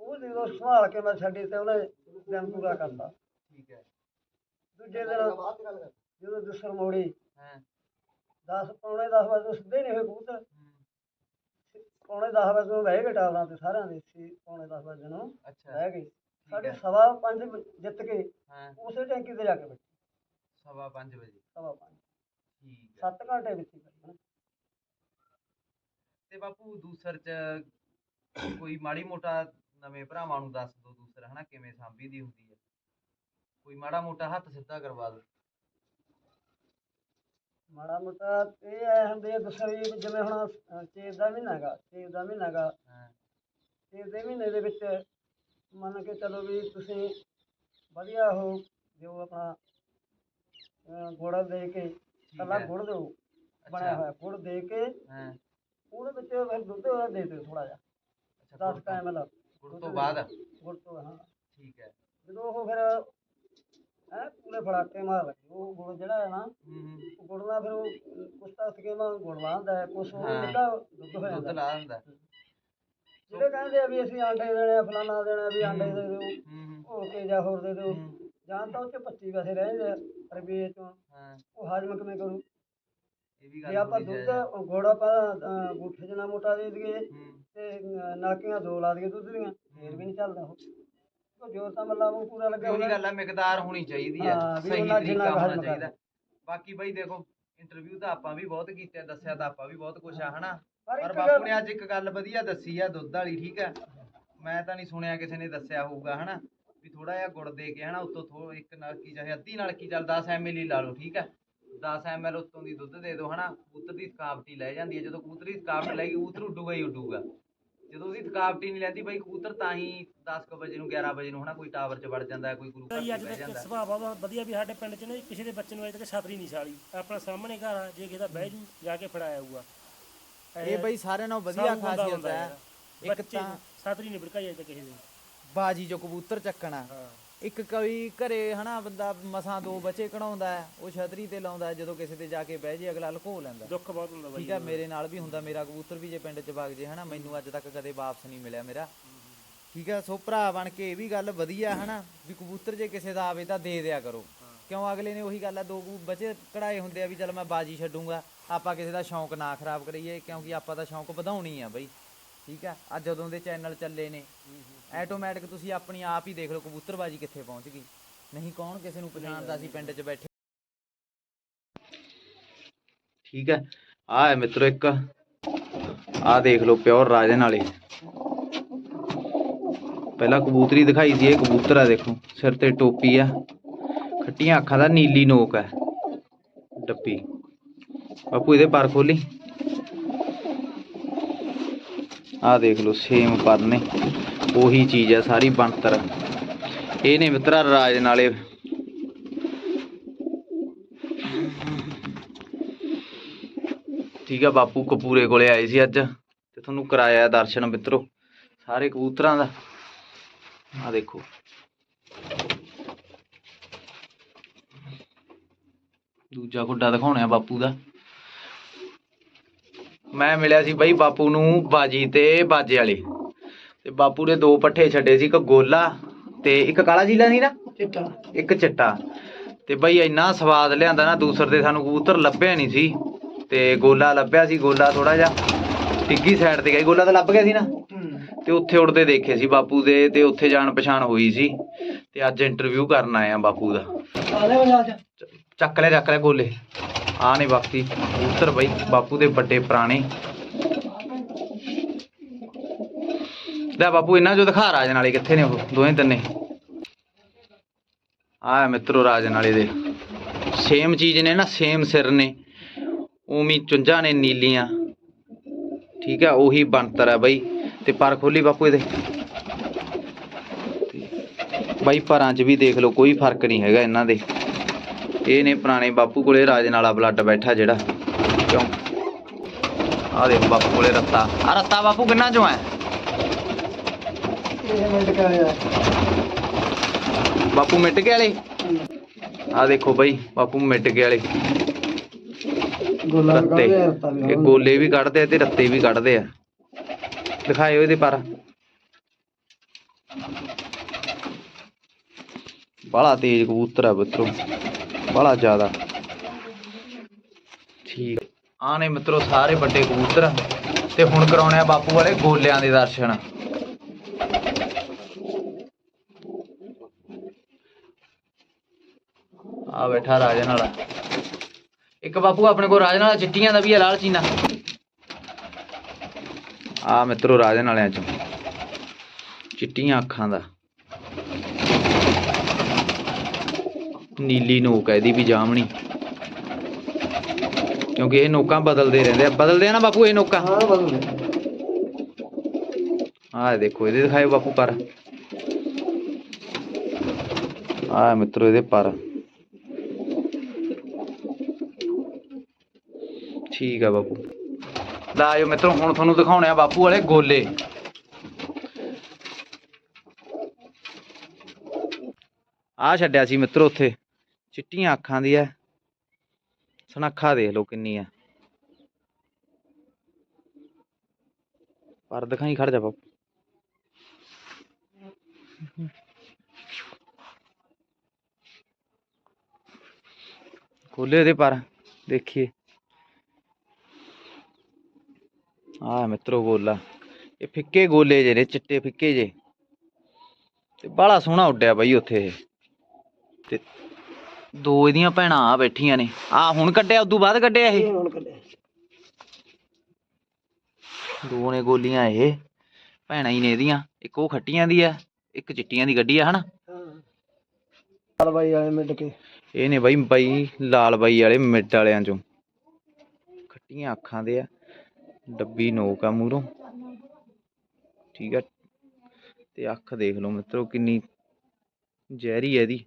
ਉਹ ਜਦੋਂ ਸੰਭਾਲ ਕੇ ਮੈਂ ਛੱਡੀ ਤੇ ਉਹਨੇ ਦਿਨ ਪੂਰਾ ਕਰਤਾ। ਠੀਕ ਹੈ ਦੂਜੇ ਦਿਨ ਜਦੋਂ ਦੁਸਰ ਮੋੜੀ ਹਾਂ। 10 ਪੌਣੇ 10 ਵਜੇ ਤੋਂ ਸਿੱਧੇ ਨਹੀਂ ਹੋਏ ਕਬੂਤਰ। ਪੌਣੇ 10 ਵਜੇ ਨੂੰ ਬਹਿ ਗਏ ਟਾਵਰਾਂ ਤੇ ਸਾਰਿਆਂ ਦੇ ਸੀ ਪੌਣੇ 10 ਵਜੇ ਨੂੰ ਅੱਛਾ। ਬਹਿ ਗਏ। ਸਾਡੇ। ਸਵਾ ਪੰਜ ਵ- ਜਿੱਤ ਕੇ ਉਸੇ ਟੈਂਕੀ ਤੇ ਜਾ ਕੇ ਬੈਠੇ। ਸਵਾ 5 ਵਜੇ। ਸਵਾ ਪੰਜ। ਠੀਕ ਹੈ। 7 ਘੰਟੇ ਵਿੱਚ ਤੇ ਬਾਪੂ ਦੂਸਰ ਚ ਕੋਈ ਮਾੜੀ ਮੋਟਾ ਨਵੇਂ ਭਰਾਵਾਂ ਨੂੰ ਦੱਸ ਦੋ ਦੂਸਰ ਹਨਾ ਕਿਵੇਂ ਸਾਂਭੀ ਦੀ ਹੁੰਦੀ ਹੈ ਕੋਈ ਮਾੜਾ ਮੋਟਾ ਹੱਥ ਸਿੱਧਾ ਕਰਵਾ ਦੋ ਮਾੜਾ ਮੋਟਾ ਇਹ ਐ ਹੁੰਦੇ ਆ ਦੂਸਰੀ ਵੀ ਜਿਵੇਂ ਹੁਣ ਅ, ਚੇਤ ਦਾ ਮਹੀਨਾ ਹੈਗਾ ਚੇਤ ਦਾ ਮਹੀਨਾ ਹੈਗਾ ਹਾਂ ਇਸ ਦੇ ਮਹੀਨੇ ਦੇ ਵਿੱਚ ਮੰਨ ਕੇ ਚੱਲੋ ਵੀ ਤੁਸੀਂ ਵਧੀਆ ਉਹ ਜੋ ਆਪਣਾ ਅਹ ਗੁੜ ਦੇ ਕੇ ਕੱਲਾ ਹੈ। ਗੁੜ ਦਿਓ ਬਣਿਆ ਅੱਛਾ। ਹੋਇਆ ਗੁੜ ਦੇ ਕੇ ਹਾਂ ਉਹਦੇ ਵਿੱਚ ਫਿਰ ਦੁੱਧ ਦੇ ਦਿਓ ਥੋੜਾ ਜਿਹਾ ਅੱਛਾ 10 ਟਾਈਮ ਲਾ ਗੁੜ ਤੋਂ ਬਾਅਦ ਗੁੜ ਤੋਂ ਹਾਂ ਠੀਕ ਹੈ ਜਦੋਂ ਉਹ ਫਿਰ ਫੜਾਕੇ ਮਾਰ ਲੱਗੇ ਉਹ ਗੁੜ ਜਿਹੜਾ ਹੈ ਨਾ ਹੂੰ ਹੂੰ। ਉਹ ਗੁੜ ਨਾਲ ਫਿਰ ਉਹ ਕੁਛ ਤਾਂ ਸਕੇ ਮਾ ਗੁੜ ਲਾਉਂਦਾ ਹੈ ਕੁਛ ਉਹ ਹਾਂ। ਨਿੱਕਾ ਦੁੱਧ ਹੋ ਦੁੱਧ ਜਾਂਦਾ। ਲਾ ਦਿੰਦਾ। ਜਿਹੜੇ ਕਹਿੰਦੇ ਆ ਵੀ ਅਸੀਂ ਆਂਡੇ ਦੇਣੇ ਆ ਫਲਾਣਾ ਦੇਣਾ ਵੀ ਆਂਡੇ ਦੇ ਦਿਓ ਹੂੰ ਹੂੰ। ਹੋਰ ਕੇ ਜਾਂ ਹੋਰ ਦੇ ਦਿਓ। ਹੂੰ, ਜਾਂ ਤਾਂ ਉਹ 'ਚ 25 ਪੈਸੇ ਰਹਿ ਜਾਂਦੇ ਆ ਰੁਪਏ ਚੋਂ। ਹਾਂ। ਉਹ ਹਾਜ਼ਮ ਕਿਵੇਂ ਕਰੂ। ਇਹ ਵੀ ਜੇ ਗੱਲ ਆਪਾਂ ਥੋੜ੍ਹੀ ਦੁੱਧ ਜਾਇਜ਼ ਆਪਾਂ ਅਹ, ਗੁੱਠੇ ਜਿਹਾ ਮੋਟਾ ਦੇ ਦਈਏ ਹੂੰ। ਤੇ ਨਾਕੀਆਂ ਦੋ ਲਾ ਦਈਏ ਦੁੱਧ ਦੀਆਂ ਫੇਰ ਵੀ ਨਹੀਂ ਚੱਲਦਾ ਉਹ। ਜ਼ੋਰ ਤਾਂ ਮੱਲਾ ਨੂੰ ਪੂਰਾ ਲੱਗਿਆ ਉਹੀ ਗੱਲ ਆ ਮਿਕਦਾਰ ਹੋਣੀ ਚਾਹੀਦੀ ਹਾਂ, ਵੀ ਸਹੀ ਉਹਨਾਂ ਤਰੀਕਾ ਕੁ ਹੋਣਾ ਚਾਹੀਦਾ। ਬਾਕੀ ਬਈ ਦੇਖੋ ਇੰਟਰਵਿਊ ਤਾਂ ਆਪਾਂ ਵੀ ਬਹੁਤ ਕੀਤੇ ਆ, ਦੱਸਿਆ ਤਾਂ ਆਪਾਂ ਵੀ ਬਹੁਤ ਕੁਝ ਆ ਹਨਾ? ਪਰ ਪਰ ਇੱਕ ਬਾਪੂ ਗੱਲ ਨੇ ਅੱਜ ਇੱਕ ਗੱਲ ਵਧੀਆ ਦੱਸੀ ਆ ਦੁੱਧ ਵਾਲੀ ਠੀਕ ਹੈ ਮੈਂ ਤਾਂ ਨਹੀਂ ਸੁਣਿਆ ਕਿਸੇ ਨੇ ਦੱਸਿਆ ਹੋਊਗਾ ਹਨਾ? ਵੀ ਥੋੜਾ ਜਿਹਾ ਗੁੜ ਦੇ ਕੇ ਹਨਾ ਉੱਤੋਂ ਥੋ ਇੱਕ ਨਲਕੀ ਚਾਹੇ ਅੱਧੀ ਨਲਕੀ ਚੱਲ 10 ਐਮਐਲ ਹੀ ਲਾ ਲਓ ਠੀਕ ਹੈ 10 ਐਮਐਲ ਉੱਤੋਂ ਦੀ ਦੁੱਧ ਦੇ ਦਿਓ ਹਨਾ? ਕਬੂਤਰ ਦੀ ਥਕਾਵਟੀ ਲੈ ਜਾਂਦੀ ਹੈ ਜਦੋਂ ਕਬੂਤਰ ਦੀ ਥਕਾਵਟ ਲੈਗੀ ਕਬੂਤਰ ਉੱਡੂਗਾ ਹੀ ਉੱਡੂਗਾ। ਜਦੋਂ ਉਹਦੀ ਥਕਾਵਟੀ ਨਹੀਂ ਲੈਂਦੀ ਬਈ ਕਬੂਤਰ ਤਾਂ ਹੀ 10 ਕੁ ਵਜੇ ਨੂੰ 11 ਵਜੇ ਨੂੰ ਹਨਾ ਕੋਈ ਟਾਵਰ 'ਚ ਵੜ ਜਾਂਦਾ ਹੈ ਕੋਈ ਗੁਰੂ ਘਰ 'ਚ ਅੱਜ ਬਹਿ ਜਾਂਦਾ। ਸੁਭਾਅ ਬਹੁਤ ਵਧੀਆ ਵੀ ਸਾਡੇ ਪਿੰਡ 'ਚ ਨਾ ਕਿਸੇ ਦੇ ਬੱਚੇ ਨੂੰ ਅਜੇ ਤੱਕ ਛਤਰੀ ਨਹੀਂ ਛਾਲੀ ਆਪਣਾ ਸਾਹਮਣੇ ਘਰ ਆ ਜੇ ਕਿਸੇ ਦਾ ਬਹਿ ਜੂ ਜਾ ਕੇ ਫੜਾਇਆ ਹੋਊਗਾ। ਇਹ ਬਈ ਸਾਰਿਆਂ ਨਾਲੋਂ ਵਧੀਆ ਖਾਸੀਅਤ ਹੁੰਦਾ ਹੈ। ਇੱਕ ਤਾਂ ਨੂੰ ਛਤਰੀ ਨਹੀਂ ਭੜਕਾਈ ਅਜੇ ਤੱਕ ਕਿਸੇ ਦੇ। ਬਾਜੀ ਜੋ ਕਬੂਤਰ ਚੱਕਣਾ। ਹਾਂ। ਇੱਕ ਕੋਈ ਘਰੇ ਹਨਾ ਬੰਦਾ ਮਸਾਂ ਦੋ ਬੱਚੇ ਕਢਾਉਂਦਾ ਹੈ ਉਹ ਛਤਰੀ ਤੇ ਲਾਉਂਦਾ ਹੈ, ਜਦੋਂ ਕਿਸੇ ਤੇ ਜਾ ਕੇ ਬਹਿ ਜੇ ਅਗਲਾ ਲੁਕੋ ਲੈਂਦਾ ਦੁੱਖ ਬਹੁਤ ਹੁੰਦਾ ਬਾਈ ਠੀਕ ਹੈ ਮੇਰੇ ਨਾਲ ਵੀ ਹੁੰਦਾ ਮੇਰਾ ਕਬੂਤਰ ਵੀ ਜੇ ਪਿੰਡ ਚ ਵਗ ਜੇ ਹਨਾ ਮੈਨੂੰ ਅੱਜ ਤੱਕ ਕਦੇ ਵਾਪਸ ਨਹੀਂ ਮਿਲਿਆ ਮੇਰਾ। ਠੀਕ ਹੈ ਸੋ ਭਰਾ ਬਣ ਕੇ ਇਹ ਵੀ ਗੱਲ ਵਧੀਆ ਹਨਾ ਵੀ ਕਬੂਤਰ ਜੇ ਕਿਸੇ ਦਾ ਆਵੇ ਤਾਂ ਦੇ ਦਿਆ ਕਰੋ। ਕਿਉਂ ਅਗਲੇ ਨੇ ਉਹੀ ਗੱਲ ਆ ਦੋ ਕਬੂ- ਬੱਚੇ ਕਢਾਏ ਹੁੰਦੇ ਆ ਵੀ ਚਲ ਮੈਂ ਬਾਜੀ ਛੱਡੂੰਗਾ ਆਪਾਂ ਕਿਸੇ ਦਾ ਸ਼ੌਂਕ ਨਾ ਖਰਾਬ ਕਰੀਏ ਕਿਉਂਕਿ ਆਪਾਂ ਦਾ ਸ਼ੌਂਕ ਵਧਾਉਣੀ ਆ ਬਈ। ਠੀਕ ਹੈ ਅੱਜ ਜਦੋਂ ਦੇ ਚੈਨਲ ਚੱਲੇ ਨੇ ਆਟੋਮੈਟਿਕ ਤੁਸੀਂ ਆਪਣੀ ਆਪ ਹੀ ਦੇਖ ਲਓ ਕਬੂਤਰਬਾਜੀ ਕਿੱਥੇ ਪਹੁੰਚ ਗਈ। ਨਹੀਂ ਕੌਣ ਕਿਸੇ ਨੂੰ ਪਛਾਣਦਾ ਸੀ ਪਿੰਡ 'ਚ ਬੈਠੇ? ਠੀਕ ਹੈ ਆ ਹੈ ਮਿੱਤਰੋ ਇੱਕ। ਆ ਦੇਖ ਲਓ ਪਿਓਰ ਰਾਜਨ ਵਾਲੇ ਪਹਿਲਾਂ ਕਬੂਤਰੀ ਦਿਖਾਈ ਸੀ ਇਹ ਕਬੂਤਰ ਆ, ਦੇਖੋ। ਸਿਰ ਤੇ ਟੋਪੀ ਆ। ਖੱਟੀਆਂ ਅੱਖਾਂ ਦਾ ਨੀਲੀ ਨੋਕ ਹੈ ਡੱਬੀ। ਬਾਪੂ, ਇਹਦੇ ਪਰ ਖੋਲੀ। ਆਹ ਦੇਖ ਲਓ ਸੇਮ ਪਰ ਨੇ ਉਹੀ ਚੀਜ਼ ਹੈ ਸਾਰੀ ਬਣਤਰ। ਇਹ ਨੇ ਮਿੱਤਰਾ ਰਾਜਨ ਵਾਲੇ ਠੀਕ ਆ, ਬਾਪੂ ਕਪੂਰੇ ਕੋਲੇ ਆਏ ਸੀ ਅੱਜ। ਤੇ ਤੁਹਾਨੂੰ ਕਰਾਇਆ ਦਰਸ਼ਨ ਮਿੱਤਰੋ, ਸਾਰੇ ਕਬੂਤਰਾਂ ਦਾ। ਆ ਦੇਖੋ। ਦੂਜਾ ਗੁੱਡਾ ਦਿਖਾਉਣਾ ਬਾਪੂ ਦਾ। ਮੈਂ ਮਿਲਿਆ ਸੀ ਬਾਈ ਬਾਪੂ ਨੂੰ ਬਾਜੀ ਤੇ ਬਾਜੇ ਵਾਲੇ। ਤੇ ਬਾਪੂ ਨੇ ਦੋ ਪੱਠੇ ਛੱਡੇ ਸੀ ਇੱਕ ਗੋਲਾ ਤੇ ਇੱਕ ਕਾਲਾ ਜੀਲਾ ਸੀ ਨਾ? ਚਿੱਟਾ। ਇੱਕ ਚਿੱਟਾ। ਤੇ ਬਈ ਇੰਨਾ ਸਵਾਦ ਲਿਆਂਦਾ ਨਾ ਦੂਸਰ ਦੇ ਸਾਨੂੰ ਕਬੂਤਰ ਲੱਭਿਆ ਨਹੀਂ ਸੀ। ਤੇ ਗੋਲਾ ਲੱਭਿਆ ਸੀ ਗੋਲਾ ਥੋੜਾ ਜਿਹਾ ਟਿੱਗੀ ਸਾਈਡ ਤੇ ਸੀ। ਗੋਲਾ ਤਾਂ ਲੱਭ ਗਿਆ ਸੀ ਨਾ? ਤੇ ਉੱਥੇ ਉੜਦੇ ਦੇਖੇ ਸੀ ਬਾਪੂ ਦੇ ਤੇ ਉੱਥੇ ਜਾਣ ਪਛਾਣ ਹੋਈ ਸੀ। ਤੇ ਅੱਜ ਇੰਟਰਵਿਊ ਕਰਨ ਆਏ ਆ ਬਾਪੂ ਦਾ। ਚੱਕ ਲੈ ਚੱਕ ਲੈ ਗੋਲੇ। ਆ ਨੇ ਬਾਕੀ ਕਬੂਤਰ ਬਈ, ਬਾਪੂ ਦੇ ਵੱਡੇ ਪੁਰਾਣੇ। ਲੈ ਬਾਪੂ, ਇਹਨਾਂ ਜੋ ਦਿਖਾ ਰਾਜਨ ਵਾਲੇ ਕਿੱਥੇ ਨੇ ਉਹ, ਦੋਵੇਂ ਤਿੰਨੇ। ਆ ਮਿੱਤਰੋ ਰਾਜਨ ਵਾਲੇ ਦੇ। ਸੇਮ ਚੀਜ਼ ਨੇ ਨਾ, ਸੇਮ ਸਿਰ ਨੇ। ਉਮੀ ਚੁੰਝਾਂ ਨੇ ਨੀਲੀਆਂ। ਠੀਕ ਆ ਉਹੀ ਬਣਤਰ ਆ ਬਈ। ਤੇ ਪਰ ਖੋਲੀ ਬਾਪੂ ਇਹਦੇ। ਬਾਈ ਪਰਾਂ 'ਚ ਵੀ ਦੇਖ ਲਓ, ਕੋਈ ਫ਼ਰਕ ਨਹੀਂ ਹੈਗਾ ਇਹਨਾਂ ਦੇ। ਇਹ ਨੇ ਪੁਰਾਣੇ ਬਾਪੂ ਕੋਲੇ ਰਾਜਨ ਵਾਲਾ ਬਲੱਡ ਬੈਠਾ ਜਿਹੜਾ। ਕਿਉਂ? ਆ ਦੇਖ ਬਾਪੂ ਕੋਲੇ ਰੱਤਾ। ਆ ਰੱਤਾ ਬਾਪੂ ਕਿੰਨਾ ਚੋਂ ਹੈ? ਬਾਪੂ ਮਿੱਟ ਕੇ ਵਾਲੇ ਆ ਦੇਖੋ ਬਈ ਬਾਪੂ ਮਿੱਟ ਕੇ ਵਾਲੇ ਗੋਲਾ ਰੱਤੇ। ਇਹ ਗੋਲੇ ਵੀ ਕੱਢਦੇ ਆ ਤੇ ਰੱਤੇ ਵੀ ਕੱਢਦੇ ਆ। ਦਿਖਾਇਓ ਇਹਦੇ ਪਰ। ਬੜਾ ਤੇਜ਼ ਕਬੂਤਰ ਆ ਮਿੱਤਰੋ। ਬੜਾ ਜ਼ਿਆਦਾ। ਠੀਕ। ਆ ਨੇ ਮਿੱਤਰੋ, ਸਾਰੇ ਵੱਡੇ ਕਬੂਤਰ ਤੇ ਹੁਣ ਕਰਾਉਣੇ ਆ ਬਾਪੂ ਵਾਲੇ ਗੋਲਿਆਂ ਦੇ ਦਰਸ਼ਨ। ਆ ਬੈਠਾ ਰਾਜਨ ਵਾਲਾ। ਇੱਕ ਬਾਪੂ ਆਪਣੇ ਕੋਲ ਰਾਜਨ ਵਾਲਾ ਚਿੱਟੀਆਂ ਦਾ ਵੀ ਹੈ ਲਾਲ ਚੀਨਾ ਆ ਮਿੱਤਰੋ, ਰਾਜਨ ਵਾਲਿਆਂ ਚੋਂ। ਚਿੱਟੀਆਂ ਅੱਖਾਂ ਦਾ। ਨੀਲੀ ਨੋਕ ਹੈ ਇਹਦੀ ਵੀ ਜਾਮਣੀ। ਕਿਉਂਕਿ ਇਹ ਨੋਕਾਂ ਬਦਲਦੇ ਰਹਿੰਦੇ ਆ। ਬਦਲਦੇ ਆ ਨਾ ਬਾਪੂ ਇਹ ਨੋਕਾਂ? ਹਾਂ ਦੇਖੋ ਇਹਦੇ ਦਿਖਾਇਓ ਬਾਪੂ ਪਰ। ਆਹ ਮਿੱਤਰੋ ਇਹਦੇ ਪਰ। ਠੀਕ ਆ ਬਾਪੂ। ਲਾਇਓ ਮਿੱਤਰੋ ਹੁਣ ਤੁਹਾਨੂੰ ਦਿਖਾਉਣੇ ਆ ਬਾਪੂ ਵਾਲੇ ਗੋਲੇ। ਆ ਛੱਡਿਆ ਸੀ ਮਿੱਤਰੋ ਉੱਥੇ। ਚਿੱਟੀਆਂ ਅੱਖਾਂ ਦੀ ਐ। ਸਨੱਖਾ ਦੇਖ ਲਓ ਕਿੰਨੀ ਐ। ਪਰ ਦਿਖਾਈ ਖੜ ਜਾ ਬਾਪੂ। ਖੋਲੇ ਇਹਦੇ ਪਰ, ਦੇਖੀਏ। ਆ ਮਿੱਤਰੋ ਗੋਲਾ, ਇਹ ਫਿੱਕੇ ਗੋਲੇ ਜੇ ਨੇ, ਚਿੱਟੇ ਫਿੱਕੇ ਜੇ ਤੇ ਬਾਹਲਾ ਸੋਹਣਾ ਉੱਡਿਆ ਬਾਈ ਉੱਥੇ ਇਹ। ਤੇ ਦੋ ਇਹਦੀਆਂ ਭੈਣਾਂ ਆ ਬੈਠੀਆਂ ਨੇ। ਆ ਹੁਣ ਕੱਢਿਆ ਉਦੋਂ ਬਾਅਦ ਕੱਢਿਆ ਇਹ? ਹੁਣ ਕੱਢਿਆ। ਦੋ ਨੇ ਗੋਲੀਆਂ ਇਹ। ਭੈਣਾਂ ਹੀ ਨੇ ਇਹਦੀਆਂ। ਇੱਕ ਉਹ ਖੱਟੀਆਂ ਦੀ ਆ ਇੱਕ ਚਿੱਟੀਆਂ ਦੀ ਗੱਡੀ ਆ ਹਨਾ? ਲਾਲ ਬਾਈ ਵਾਲੇ ਮਿੱਡ ਕੇ। ਇਹ ਨੇ ਬਾਈ ਬਾਈ ਲਾਲ ਬਾਈ ਵਾਲੇ ਮਿੱਡ ਵਾਲਿਆਂ ਚੋਂ। ਖੱਟੀਆਂ ਅੱਖਾਂ ਦੇ ਆ। ਡੱਬੀ ਨੋਕ ਆ ਮੂਹਰੋਂ। ਠੀਕ ਆ। ਤੇ ਅੱਖ ਦੇਖ ਲਓ ਮਿੱਤਰੋ ਕਿੰਨੀ ਜ਼ਹਿਰੀ ਹੈ ਇਹਦੀ।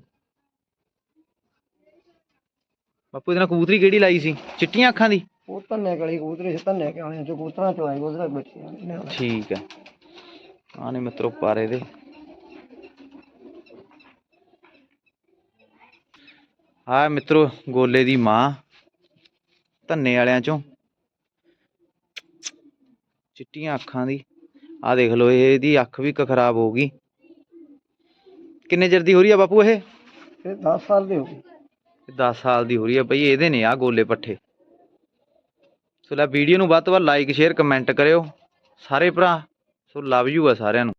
ਬਾਪੂ ਇਹਦੇ ਨਾਲ ਕਬੂਤਰੀ ਕਿਹੜੀ ਲਾਈ ਸੀ? ਚਿੱਟੀਆਂ ਅੱਖਾਂ ਦੀ? ਉਹ ਧੰਨੇ ਕਲੀ ਕਬੂਤਰੇ ਸੀ ਧੰਨੇ ਕੇ ਆਣੇ ਚੋਂ ਕਬੂਤਰਾਂ ਚੋਂ ਆਏ ਕਬੂਤਰਾਂ ਬੱਚੇ ਠੀਕ ਹੈ ਆਹ ਨੇ ਮਿੱਤਰੋ ਪਾਰੇ ਦੇ ਆ ਮਿੱਤਰੋ ਗੋਲੇ ਦੀ ਮਾਂ ਧੰਨੇ ਵਾਲਿਆਂ ਚੋਂ। ਚਿੱਟੀਆਂ ਅੱਖਾਂ ਦੀ। ਆ ਦੇਖ ਲਓ ਇਹ ਇਹਦੀ ਅੱਖ ਵੀ ਖਰਾਬ ਹੋ ਗਈ। ਕਿੰਨੇ ਦੀ ਹੋ ਰਹੀ ਆ ਬਾਪੂ ਇਹ? ਇਹ 10 ਸਾਲ ਦੇ ਹੋ ਗਏ 10 ਸਾਲ ਦੀ ਹੋ ਰਹੀ ਆ ਬਈ, ਇਹਦੇ ਨੇ ਆ ਗੋਲੇ ਪੱਠੇ। ਸੋ ਲੈ ਵੀਡੀਓ ਨੂੰ ਵੱਧ ਤੋਂ ਵੱਧ ਲਾਈਕ ਸ਼ੇਅਰ ਕਮੈਂਟ ਕਰਿਓ। ਸਾਰੇ ਭਰਾ, ਸੋ ਲਵ ਯੂ ਆ ਸਾਰਿਆਂ ਨੂੰ।